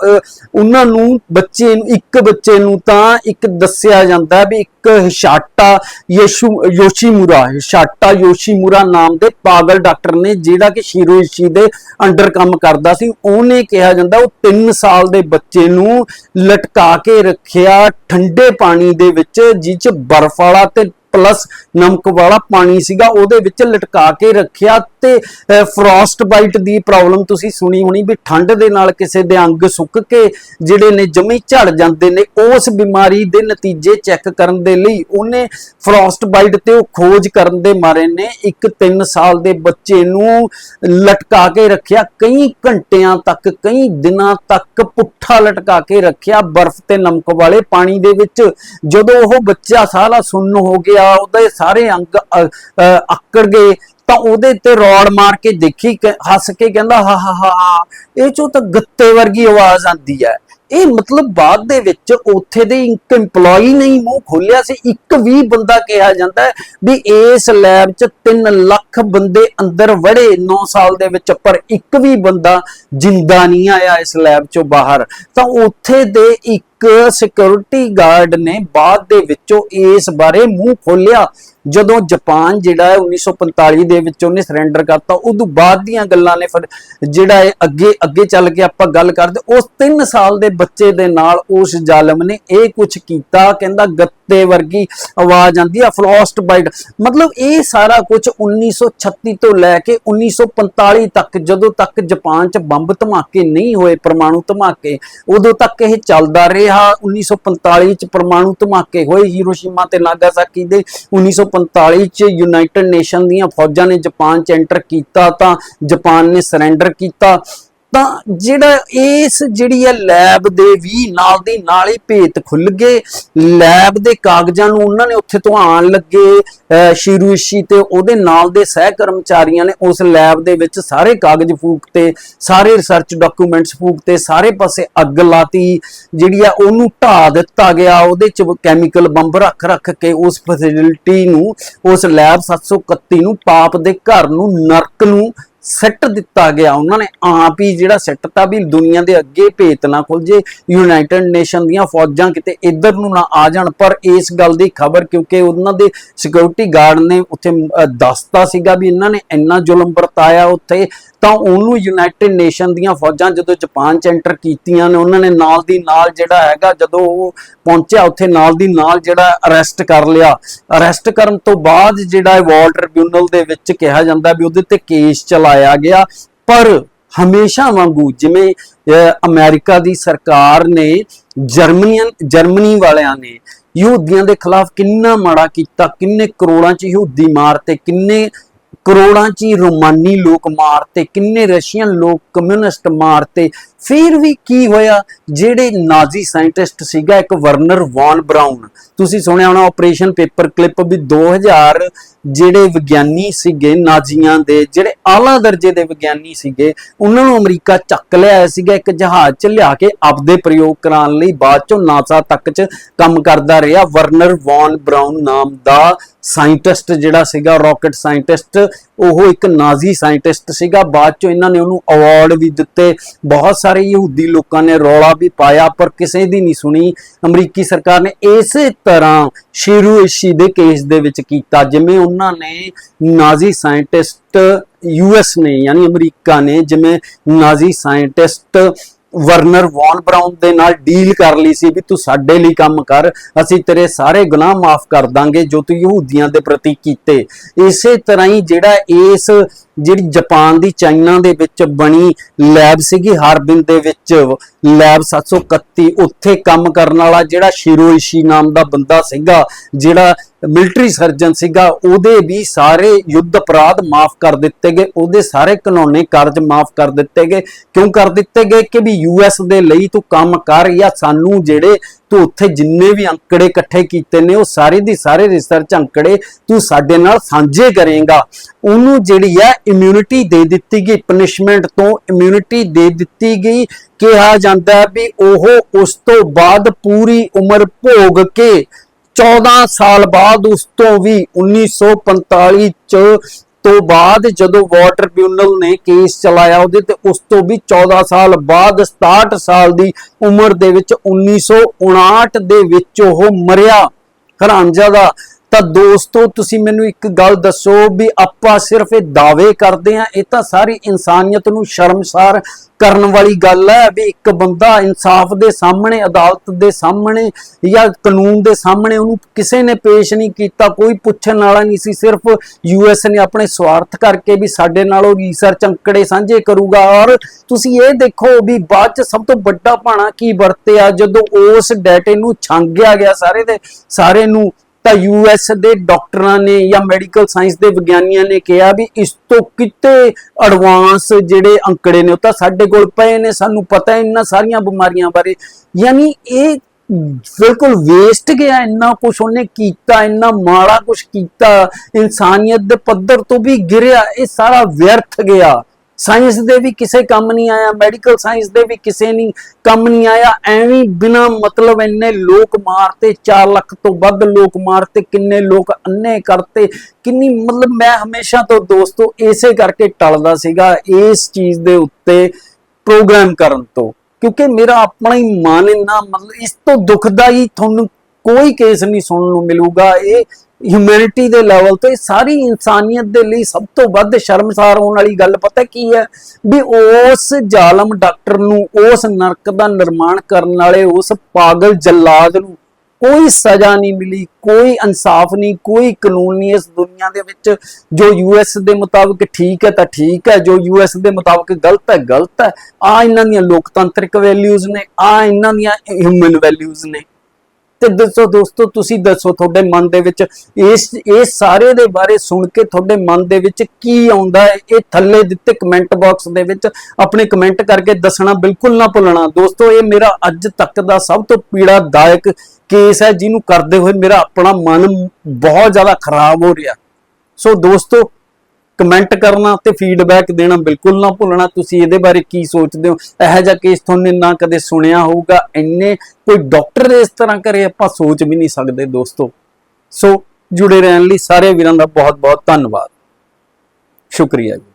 ਉਹਨਾਂ ਨੂੰ ਬੱਚੇ ਨੂੰ, ਇੱਕ ਬੱਚੇ ਨੂੰ ਤਾਂ ਇੱਕ ਦੱਸਿਆ ਜਾਂਦਾ ਵੀ ਇੱਕ ਹਿਸ਼ਾਟਾ ਯਸ਼ੂ ਯੋਸ਼ੀਮੁਰਾ ਹਿਸ਼ਾਟਾ ਯੋਸ਼ੀਮੁਰਾ ਨਾਮ ਦੇ ਪਾਗਲ ਡਾਕਟਰ ਨੇ ਜਿਹੜਾ ਕਿ ਸ਼ਿਰੋਇਸ਼ੀ ਦੇ ਅੰਡਰ ਕੰਮ ਕਰਦਾ ਸੀ, ਉਹਨੇ ਕਿਹਾ ਜਾਂਦਾ ਉਹ 3 ਸਾਲ ਦੇ ਬੱਚੇ ਨੂੰ ਲਟਕਾ ਕੇ ਰੱਖਿਆ ਠੰਡੇ ਪਾਣੀ ਦੇ ਵਿੱਚ ਜਿਸ ਚ ਬਰਫ਼ ਵਾਲਾ ਤੇ ਪਲੱਸ ਨਮਕ ਵਾਲਾ ਪਾਣੀ ਸੀਗਾ, ਉਹਦੇ ਵਿੱਚ ਲਟਕਾ ਕੇ ਰੱਖਿਆ ਤੇ ਫਰੋਸਟ ਬਾਈਟ ਦੀ ਪ੍ਰੋਬਲਮ ਤੁਸੀਂ ਸੁਣੀ ਹੋਣੀ ਵੀ ਠੰਡ ਦੇ ਨਾਲ ਕਿਸੇ ਦੇ ਅੰਗ ਸੁੱਕ ਕੇ ਜਿਹੜੇ ਨੇ ਜਮੀ ਝੜ ਜਾਂਦੇ ਨੇ ਉਸ ਬਿਮਾਰੀ ਦੇ ਨਤੀਜੇ ਚੈੱਕ ਕਰਨ ਦੇ ਲਈ ਉਹਨੇ ਫਰੋਸਟ ਬਾਈਟ ਤੇ ਉਹ ਖੋਜ ਕਰਨ ਦੇ ਮਾਰੇ ਨੇ। ਇੱਕ 3 ਸਾਲ ਦੇ ਬੱਚੇ ਨੂੰ ਲਟਕਾ ਕੇ ਰੱਖਿਆ ਕਈ ਘੰਟਿਆਂ ਤੱਕ ਕਈ ਦਿਨਾਂ ਤੱਕ ਪੁੱਠਾ ਲਟਕਾ ਕੇ ਰੱਖਿਆ ਬਰਫ਼ ਤੇ ਨਮਕ ਵਾਲੇ ਪਾਣੀ ਦੇ ਵਿੱਚ। ਜਦੋਂ ਉਹ ਬੱਚਾ ਸਾਰਾ ਸੁੰਨ ਹੋ ਗਿਆ ਉਹਦੇ ਸਾਰੇ ਅੰਗ ਅ, ਅ, ਆਕੜ ਗਏ ਤਾਂ ਉਹਦੇ ਤੇ ਰੋੜ ਮਾਰ ਕੇ ਦੇਖੀ ਹੱਸ ਕੇ ਕਹਿੰਦਾ, ਹਾ ਹਾ ਹਾ ਇਹ ਚੋਂ ਤਾਂ ਗੱਤੇ ਵਰਗੀ ਆਵਾਜ਼ ਆਂਦੀ ਹੈ। ਇਹ ਮਤਲਬ ਬਾਅਦ ਦੇ ਵਿੱਚ ਉੱਥੇ ਦੇ ਇੱਕ EMPLOYE ਨੇ ਮੂੰਹ ਖੋਲਿਆ ਸੀ। ਇੱਕ ਵੀ ਬੰਦਾ ਕਿਹਾ ਜਾਂਦਾ ਵੀ ਇਸ ਲੈਬ 'ਚ 3 ਲੱਖ ਬੰਦੇ ਅੰਦਰ ਵੜੇ 9 ਸਾਲ ਦੇ ਵਿੱਚ, ਪਰ ਇੱਕ ਵੀ ਬੰਦਾ ਜਿੰਦਾ ਨਹੀਂ ਆਇਆ ਇਸ ਲੈਬ 'ਚੋਂ ਬਾਹਰ। ਤਾਂ ਉੱਥੇ ਦੇ ਇੱਕ ਸਿਕਿਉਰਿਟੀ ਗਾਰਡ ਨੇ ਬਾਅਦ ਦੇ ਵਿੱਚੋਂ ਇਸ ਬਾਰੇ ਮੂੰਹ ਖੋਲਿਆ ਜਦੋਂ ਜਾਪਾਨ ਜਿਹੜਾ ਹੈ 1945 ਦੇ ਵਿੱਚ ਉਹਨੇ ਸਰੈਂਡਰ ਕਰਤਾ, ਉਦੋਂ ਬਾਅਦ ਦੀਆਂ ਗੱਲਾਂ ਨੇ ਫਿਰ ਜਿਹੜਾ ਹੈ ਅੱਗੇ ਅੱਗੇ ਚੱਲ ਕੇ ਆਪਾਂ ਗੱਲ ਕਰਦੇ, ਉਸ 3 ਸਾਲ ਦੇ ਬੱਚੇ ਦੇ ਨਾਲ ਉਸ ਜ਼ਾਲਮ ਨੇ ਇਹ ਕੁਝ ਕੀਤਾ। ਕਹਿੰਦਾ ਗੱਤੇ ਵਰਗੀ ਆਵਾਜ਼ ਆਂਦੀ ਆ, ਫਲੋਸਟ ਬਾਈਟ। ਮਤਲਬ ਇਹ ਸਾਰਾ ਕੁਝ 1936 ਤੋਂ ਲੈ ਕੇ 1945 ਤੱਕ, ਜਦੋਂ ਤੱਕ ਜਾਪਾਨ 'ਚ ਬੰਬ ਧਮਾਕੇ ਨਹੀਂ ਹੋਏ, ਪਰਮਾਣੂ ਧਮਾਕੇ, ਉਦੋਂ ਤੱਕ ਇਹ ਚੱਲਦਾ ਰਿਹਾ। 1945 'ਚ ਪਰਮਾਣੂ ਧਮਾਕੇ ਹੋਏ ਹੀਰੋਸ਼ੀਮਾ ਤੇ ਨਾਗਾਸਾਕੀ ਦੇ। 1945 'ਚ ਯੂਨਾਈਟਿਡ ਨੇਸ਼ਨ ਦੀਆਂ ਫੌਜਾਂ ਨੇ ਜਾਪਾਨ 'ਚ ਐਂਟਰ ਕੀਤਾ ਤਾਂ ਜਾਪਾਨ ਨੇ ਸਰੈਂਡਰ ਕੀਤਾ। ਤਾਂ ਜਿਹੜਾ ਇਸ ਜਿਹੜੀ ਹੈ ਲੈਬ ਦੇ ਵੀ ਨਾਲ ਦੀ ਨਾਲ ਹੀ ਭੇਤ ਖੁੱਲ ਗਏ। ਲੈਬ ਦੇ ਕਾਗਜ਼ਾਂ ਨੂੰ ਉਹਨਾਂ ਨੇ ਉੱਥੇ ਤੋਂ ਆਣ ਲੱਗੇ, ਅਹ ਤੇ ਉਹਦੇ ਨਾਲ ਦੇ ਸਹਿ ਕਰਮਚਾਰੀਆਂ ਨੇ ਉਸ ਲੈਬ ਦੇ ਵਿੱਚ ਸਾਰੇ ਕਾਗਜ਼ ਫੂਕਤੇ, ਸਾਰੇ ਰਿਸਰਚ ਡਾਕੂਮੈਂਟਸ ਫੂਕਤੇ, ਸਾਰੇ ਪਾਸੇ ਅੱਗ ਲਾਤੀ। ਜਿਹੜੀ ਆ ਉਹਨੂੰ ਢਾ ਦਿੱਤਾ ਗਿਆ, ਉਹਦੇ ਚ ਕੈਮੀਕਲ ਬੰਬ ਰੱਖ ਰੱਖ ਕੇ ਉਸ ਫੈਸਿਲਿਟੀ ਨੂੰ, ਉਸ ਲੈਬ 731 ਨੂੰ ਪਾਪ ਦੇ ਘਰ ਨੂੰ, ਨਰਕ ਨੂੰ ਸੈੱਟ ਦਿੱਤਾ ਗਿਆ। ਉਹਨਾਂ ਨੇ ਆਪ ਹੀ ਜਿਹੜਾ ਸੈੱਟ ਤਾਂ ਵੀ ਦੁਨੀਆ ਦੇ ਅੱਗੇ ਭੇਤ ਨਾ ਖੁੱਲ ਜੇ ਯੂਨਾਈਟਿਡ ਨੇਸ਼ਨ ਦੀਆਂ ਫੌਜਾਂ ਕਿਤੇ ਇੱਧਰ ਨੂੰ ਨਾ ਆ ਜਾਣ। ਪਰ ਇਸ ਗੱਲ ਦੀ ਖਬਰ ਕਿਉਂਕਿ ਉਹਨਾਂ ਦੇ ਸਿਕਿਉਰਿਟੀ ਗਾਰਡ ਨੇ ਉੱਥੇ ਦੱਸਤਾ ਸੀਗਾ ਵੀ ਇਹਨਾਂ ਨੇ ਇੰਨਾ ਜ਼ੁਲਮ ਵਰਤਾਇਆ ਉੱਥੇ। ਤਾਂ ਉਹਨੂੰ ਯੂਨਾਈਟਿਡ ਨੇਸ਼ਨ ਦੀਆਂ ਫੌਜਾਂ ਜਦੋਂ ਜਾਪਾਨ ਚ ਐਂਟਰ ਕੀਤੀਆਂ ਨੇ ਉਹਨਾਂ ਨੇ ਨਾਲ ਦੀ ਨਾਲ ਜਿਹੜਾ ਹੈਗਾ ਜਦੋਂ ਉਹ ਪਹੁੰਚਿਆ ਉੱਥੇ ਨਾਲ ਦੀ ਨਾਲ ਜਿਹੜਾ ਅਰੈਸਟ ਕਰ ਲਿਆ। ਅਰੈਸਟ ਕਰਨ ਤੋਂ ਬਾਅਦ ਜਿਹੜਾ ਵਾਰ ਟ੍ਰਿਬਿਊਨਲ ਦੇ ਵਿੱਚ ਕਿਹਾ ਜਾਂਦਾ ਵੀ ਉਹਦੇ ਤੇ ਕੇਸ ਚਲਾਇਆ ਗਿਆ। ਪਰ ਹਮੇਸ਼ਾ ਵਾਂਗੂ ਜਿਵੇਂ ਅਹ, ਅਮਰੀਕਾ ਦੀ ਸਰਕਾਰ ਨੇ ਜਰਮਨੀਅਨ ਜਰਮਨੀ ਵਾਲਿਆਂ ਨੇ ਯਹੂਦੀਆਂ ਦੇ ਖਿਲਾਫ ਕਿੰਨਾ ਮਾੜਾ ਕੀਤਾ ਕਿੰਨੇ ਕਰੋੜਾਂ ਚ ਯਹੂਦੀ ਮਾਰਤੇ ਕਿੰਨੇ ਕਰੋੜਾਂ ਚ ਹੀ ਰੋਮਾਨੀ ਲੋਕ ਮਾਰਤੇ ਕਿੰਨੇ ਰਸ਼ੀਅਨ ਲੋਕ ਕਮਿਊਨਿਸਟ ਮਾਰਤੇ ਫਿਰ ਵੀ ਕੀ ਹੋਇਆ? ਜਿਹੜੇ ਨਾਜ਼ੀ ਸਾਇੰਟਿਸਟ ਸੀਗਾ ਇੱਕ ਵਰਨਰ ਵਾਨ ਬਰਾਊਨ ਤੁਸੀਂ ਸੁਣਿਆ ਹੋਣਾ ਆਪਰੇਸ਼ਨ ਪੇਪਰ ਕਲਿੱਪ ਵੀ 2000 ਜਿਹੜੇ ਵਿਗਿਆਨੀ ਸੀਗੇ ਨਾਜ਼ੀਆਂ ਦੇ, ਜਿਹੜੇ ਆਲਾ ਦਰਜੇ ਦੇ ਵਿਗਿਆਨੀ ਸੀਗੇ, ਉਹਨਾਂ ਨੂੰ ਅਮਰੀਕਾ ਚੱਕ ਲਿਆ ਸੀਗਾ, ਇੱਕ ਜਹਾਜ਼ 'ਚ ਲਿਆ ਕੇ ਆਪਦੇ ਪ੍ਰਯੋਗ ਕਰਾਉਣ ਲਈ ਬਾਅਦ 'ਚੋਂ ਨਾਸਾ ਤੱਕ 'ਚ ਕੰਮ ਕਰਦਾ ਰਿਹਾ। ਵਰਨਰ ਵਾਨ ਬਰਾਊਨ ਨਾਮ ਦਾ ਸਾਇੰਟਿਸਟ ਜਿਹੜਾ ਸੀਗਾ ਰਾਕਟ ਸਾਇੰਟਿਸਟ ਉਹ ਇੱਕ ਨਾਜ਼ੀ ਸਾਇੰਟਿਸਟ ਸੀਗਾ। ਬਾਅਦ ਚੋਂ ਇਹਨਾਂ ਨੇ ਉਹਨੂੰ ਅਵਾਰਡ ਵੀ ਦਿੱਤੇ। ਬਹੁਤ ਸਾਰੇ ਯਹੂਦੀ ਲੋਕਾਂ ਨੇ ਰੌਲਾ ਵੀ ਪਾਇਆ, ਪਰ ਕਿਸੇ ਦੀ ਨਹੀਂ ਸੁਣੀ। ਅਮਰੀਕੀ ਸਰਕਾਰ ਨੇ ਇਸੇ ਤਰ੍ਹਾਂ ਸ਼ੀਰੂ ਇਸ਼ੀ ਦੇ ਕੇਸ ਦੇ ਵਿੱਚ ਕੀਤਾ, ਜਿਵੇਂ ਉਹਨਾਂ ਨੇ ਨਾਜ਼ੀ ਸਾਇੰਟਿਸਟ ਯੂਐਸ ਨੇ, ਯਾਨੀ ਅਮਰੀਕਾ ਨੇ, ਜਿਵੇਂ Nazi scientist Werner von Braun ਦੇ ਨਾਲ ਡੀਲ ਕਰ ਲਈ ਸੀ ਵੀ ਤੂੰ ਸਾਡੇ ਲਈ ਕੰਮ ਕਰ, ਅਸੀਂ ਤੇਰੇ ਸਾਰੇ ਗੁਨਾਹ ਮਾਫ ਕਰ ਦਾਂਗੇ ਜੋ ਤੂੰ ਯਹੂਦੀਆਂ ਦੇ ਪ੍ਰਤੀ ਕੀਤੇ। ਇਸੇ ਤਰ੍ਹਾਂ ਹੀ ਜਿਹੜਾ ਇਸ ਜਿਹੜੀ ਜਾਪਾਨ ਦੀ ਚਾਈਨਾ ਦੇ ਵਿੱਚ ਬਣੀ ਲੈਬ ਸੀਗੀ, ਹਾਰਬਿਨ ਦੇ ਵਿੱਚ ਲੈਬ 731 ਉੱਥੇ ਕੰਮ ਕਰਨ ਵਾਲਾ ਜਿਹੜਾ ਸ਼ਿਰੋਇਸ਼ੀ ਨਾਮ ਦਾ ਬੰਦਾ ਸੀਗਾ, ਜਿਹੜਾ ਮਿਲਟਰੀ ਸਰਜਨ ਸੀਗਾ, ਉਹਦੇ ਵੀ ਸਾਰੇ ਯੁੱਧ ਅਪਰਾਧ ਮਾਫ ਕਰ ਦਿੱਤੇ ਗਏ, ਉਹਦੇ ਸਾਰੇ ਕਾਨੂੰਨੀ ਕਾਰਜ ਮਾਫ ਕਰ ਦਿੱਤੇ ਗਏ। ਕਿਉਂ ਕਰ ਦਿੱਤੇ ਗਏ ਕਿ ਵੀ ਯੂਐਸ ਦੇ ਲਈ ਤੂੰ ਕੰਮ ਕਰ ਜਾਂ ਸਾਨੂੰ ਜਿਹੜੇ ਤੂੰ ਉੱਥੇ ਜਿੰਨੇ ਵੀ ਅੰਕੜੇ ਇਕੱਠੇ ਕੀਤੇ ਨੇ, ਉਹ ਸਾਰੇ ਦੀ ਸਾਰੇ ਰਿਸਰਚ ਅੰਕੜੇ ਤੂੰ ਸਾਡੇ ਨਾਲ ਸਾਂਝੇ ਕਰੇਗਾ। ਉਹਨੂੰ ਜਿਹੜੀ ਹੈ ਇਮਿਊਨਿਟੀ ਦੇ ਦਿੱਤੀ ਗਈ ਪਨਿਸ਼ਮੈਂਟ ਤੋਂ ਇਮਿਊਨਿਟੀ ਦੇ ਦਿੱਤੀ ਗਈ, ਕਿਹਾ ਜਾਂਦਾ ਵੀ ਉਹ ਉਸ ਤੋਂ ਬਾਅਦ ਪੂਰੀ ਉਮਰ ਭੋਗ ਕੇ 14 ਸਾਲ ਬਾਅਦ ਉਸ ਤੋਂ ਵੀ 1945 ਚ ਤੋਂ ਬਾਅਦ ਜਦੋਂ ਵਾਰ ਟ੍ਰਿਬਿਊਨਲ ਨੇ ਕੇਸ ਚਲਾਇਆ ਉਹਦੇ ਤੇ ਉਸ ਤੋਂ ਵੀ 14 ਸਾਲ ਬਾਅਦ 67 ਸਾਲ ਦੀ ਉਮਰ ਦੇ ਵਿੱਚ 1959 ਦੇ ਵਿੱਚ ਉਹ ਮਰਿਆ ਹਰਾਮਜ਼ਾਦਾ ਤਾਂ ਦੋਸਤੋ, ਤੁਸੀਂ ਮੈਨੂੰ ਇੱਕ ਗੱਲ ਦੱਸੋ ਵੀ ਆਪਾਂ ਸਿਰਫ ਇਹ ਦਾਅਵੇ ਕਰਦੇ ਆ ਇਹ ਤਾਂ ਸਾਰੀ ਇਨਸਾਨੀਅਤ ਨੂੰ ਸ਼ਰਮਸਾਰ ਕਰਨ ਵਾਲੀ ਗੱਲ ਹੈ ਵੀ ਇੱਕ ਬੰਦਾ ਇਨਸਾਫ ਦੇ ਸਾਹਮਣੇ, ਅਦਾਲਤ ਦੇ ਸਾਹਮਣੇ ਜਾਂ ਕਾਨੂੰਨ ਦੇ ਸਾਹਮਣੇ ਉਹਨੂੰ ਕਿਸੇ ਨੇ ਪੇਸ਼ ਨਹੀਂ ਕੀਤਾ, ਕੋਈ ਪੁੱਛਣ ਵਾਲਾ ਨਹੀਂ ਸੀ। ਸਿਰਫ ਯੂਐਸ ਨੇ ਆਪਣੇ ਸਵਾਰਥ ਕਰਕੇ ਵੀ ਸਾਡੇ ਨਾਲ ਉਹ ਰਿਸਰਚ ਅੰਕੜੇ ਸਾਂਝੇ ਕਰੂਗਾ। ਔਰ ਤੁਸੀਂ ਇਹ ਦੇਖੋ ਵੀ ਬਾਅਦ ਚ ਸਭ ਤੋਂ ਵੱਡਾ ਭਾਣਾ ਕੀ ਵਰਤਿਆ, ਜਦੋਂ ਉਸ ਡਾਟੇ ਨੂੰ ਛਾਂਗਿਆ ਗਿਆ ਸਾਰੇ ਦੇ, ਸਾਰੇ ਨੂੰ ਤਾਂ ਯੂਐਸ ਦੇ ਡਾਕਟਰਾਂ ਨੇ ਜਾਂ ਮੈਡੀਕਲ ਸਾਇੰਸ ਦੇ ਵਿਗਿਆਨੀਆਂ ਨੇ ਕਿਹਾ ਵੀ ਇਸ ਤੋਂ ਕਿਤੇ ਐਡਵਾਂਸ ਜਿਹੜੇ ਅੰਕੜੇ ਨੇ ਉਹ ਤਾਂ ਸਾਡੇ ਕੋਲ ਪਏ ਨੇ, ਸਾਨੂੰ ਪਤਾ ਹੈ ਇਹਨਾਂ ਸਾਰੀਆਂ ਬਿਮਾਰੀਆਂ ਬਾਰੇ। ਯਾਨੀ ਇਹ ਬਿਲਕੁਲ ਵੇਸਟ ਗਿਆ, ਇੰਨਾ ਕੁਝ ਉਹਨੇ ਕੀਤਾ, ਇੰਨਾ ਮਾੜਾ ਕੁਝ ਕੀਤਾ, ਇਨਸਾਨੀਅਤ ਦੇ ਪੱਧਰ ਤੋਂ ਵੀ ਗਿਰਿਆ, ਇਹ ਸਾਰਾ ਵਿਅਰਥ ਗਿਆ। ਸਾਇੰਸ ਦੇ ਵੀ ਕਿਸੇ ਕੰਮ ਨਹੀਂ ਆਇਆ ਮੈਡੀਕਲ ਸਾਇੰਸ ਦੇ ਵੀ ਕਿਸੇ ਨਹੀਂ, ਕੰਮ ਨਹੀਂ ਆਇਆ। ਐਵੇਂ ਬਿਨਾ ਮਤਲਬ ਇੰਨੇ ਲੋਕ ਮਾਰਤੇ 4 ਲੱਖ ਤੋਂ ਵੱਧ ਲੋਕ ਮਾਰਤੇ, ਕਿੰਨੇ ਲੋਕ ਅੰਨੇ ਕਰਤੇ, ਕਿੰਨੀ ਮਤਲਬ ਮੈਂ ਹਮੇਸ਼ਾ ਤੋਂ ਦੋਸਤੋ ਇਸੇ ਕਰਕੇ ਟਲਦਾ ਸੀਗਾ ਇਸ ਚੀਜ਼ ਦੇ ਉੱਤੇ ਪ੍ਰੋਗਰਾਮ ਕਰਨ ਤੋਂ। ਕਿਉਂਕਿ ਮੇਰਾ ਆਪਣਾ ਹੀ ਮਨ ਇੰਨਾ ਮਤਲਬ ਇਸ ਤੋਂ ਦੁਖਦਾ ਹੀ ਤੁਹਾਨੂੰ ਕੋਈ ਕੇਸ ਨਹੀਂ ਸੁਣਨ ਨੂੰ ਮਿਲੂਗਾ। ਇਹ ਹਿਊਮੈਨਿਟੀ ਦੇ ਲੈਵਲ ਤੇ ਸਾਰੀ ਇਨਸਾਨੀਅਤ ਦੇ ਲਈ ਸਭ ਤੋਂ ਵੱਧ ਸ਼ਰਮਸਾਰ ਹੋਣ ਵਾਲੀ ਗੱਲ ਪਤਾ ਕੀ ਹੈ? ਵੀ ਉਸ ਜ਼ਾਲਮ ਡਾਕਟਰ ਨੂੰ, ਉਸ ਨਰਕ ਦਾ ਨਿਰਮਾਣ ਕਰਨ ਵਾਲੇ ਉਸ ਪਾਗਲ ਜਲਾਦ ਨੂੰ ਕੋਈ ਸਜ਼ਾ ਨਹੀਂ ਮਿਲੀ, ਕੋਈ ਇਨਸਾਫ ਨਹੀਂ, ਕੋਈ ਕਾਨੂੰਨ ਨਹੀਂ ਇਸ ਦੁਨੀਆ ਦੇ ਵਿੱਚ। ਜੋ ਯੂਐਸ ਦੇ ਮੁਤਾਬਕ ਠੀਕ ਹੈ ਤਾਂ ਠੀਕ ਹੈ, ਜੋ ਯੂਐਸ ਦੇ ਮੁਤਾਬਕ ਗਲਤ ਹੈ ਗਲਤ ਹੈ। ਆ ਇਹਨਾਂ ਦੀਆਂ ਲੋਕਤੰਤਰਿਕ ਵੈਲਿਊਜ਼ ਨੇ, ਆ ਇਹਨਾਂ ਦੀਆਂ ਹਿਊਮਨ ਵੈਲਿਊਜ਼ ਨੇ। ਤੇ ਦੱਸੋ ਦੋਸਤੋ, ਤੁਸੀਂ ਦੱਸੋ ਤੁਹਾਡੇ ਮਨ ਦੇ ਵਿੱਚ ਇਸ ਇਸ ਸਾਰੇ ਦੇ ਬਾਰੇ ਸੁਣ ਕੇ ਤੁਹਾਡੇ ਮਨ ਦੇ ਵਿੱਚ ਕੀ ਆਉਂਦਾ ਹੈ? ਇਹ ਥੱਲੇ ਦਿੱਤੇ ਕਮੈਂਟ ਬਾਕਸ ਦੇ ਵਿੱਚ ਆਪਣੇ ਕਮੈਂਟ ਕਰਕੇ ਦੱਸਣਾ ਬਿਲਕੁਲ ਨਾ ਭੁੱਲਣਾ। ਦੋਸਤੋ, ਇਹ ਮੇਰਾ ਅੱਜ ਤੱਕ ਦਾ ਸਭ ਤੋਂ ਪੀੜਾਦਾਇਕ ਕੇਸ ਹੈ, ਜਿਹਨੂੰ ਕਰਦੇ ਹੋਏ ਮੇਰਾ ਆਪਣਾ ਮਨ ਬਹੁਤ ਜ਼ਿਆਦਾ ਖਰਾਬ ਹੋ ਰਿਹਾ। ਸੋ ਦੋਸਤੋ ਕਮੈਂਟ ਕਰਨਾ ਤੇ ਫੀਡਬੈਕ ਦੇਣਾ ਬਿਲਕੁਲ ਨਾ ਭੁੱਲਣਾ। ਤੁਸੀਂ ਇਹਦੇ ਬਾਰੇ ਕੀ ਸੋਚਦੇ ਹੋ? ਇਹੋ ਜਿਹਾ ਕੇਸ ਤੁਹਾਨੂੰ ਨਾ ਕਦੇ ਸੁਣਿਆ ਹੋਊਗਾ? ਇੰਨੇ ਕੋਈ ਡਾਕਟਰ ਇਸ ਤਰ੍ਹਾਂ ਕਰੇ ਆਪਾਂ ਸੋਚ ਵੀ ਨਹੀਂ ਸਕਦੇ ਦੋਸਤੋ। ਸੋ ਜੁੜੇ ਰਹਿਣ ਲਈ ਸਾਰੇ ਵੀਰਾਂ ਦਾ ਬਹੁਤ ਬਹੁਤ ਧੰਨਵਾਦ। ਸ਼ੁਕਰੀਆ ਜੀ।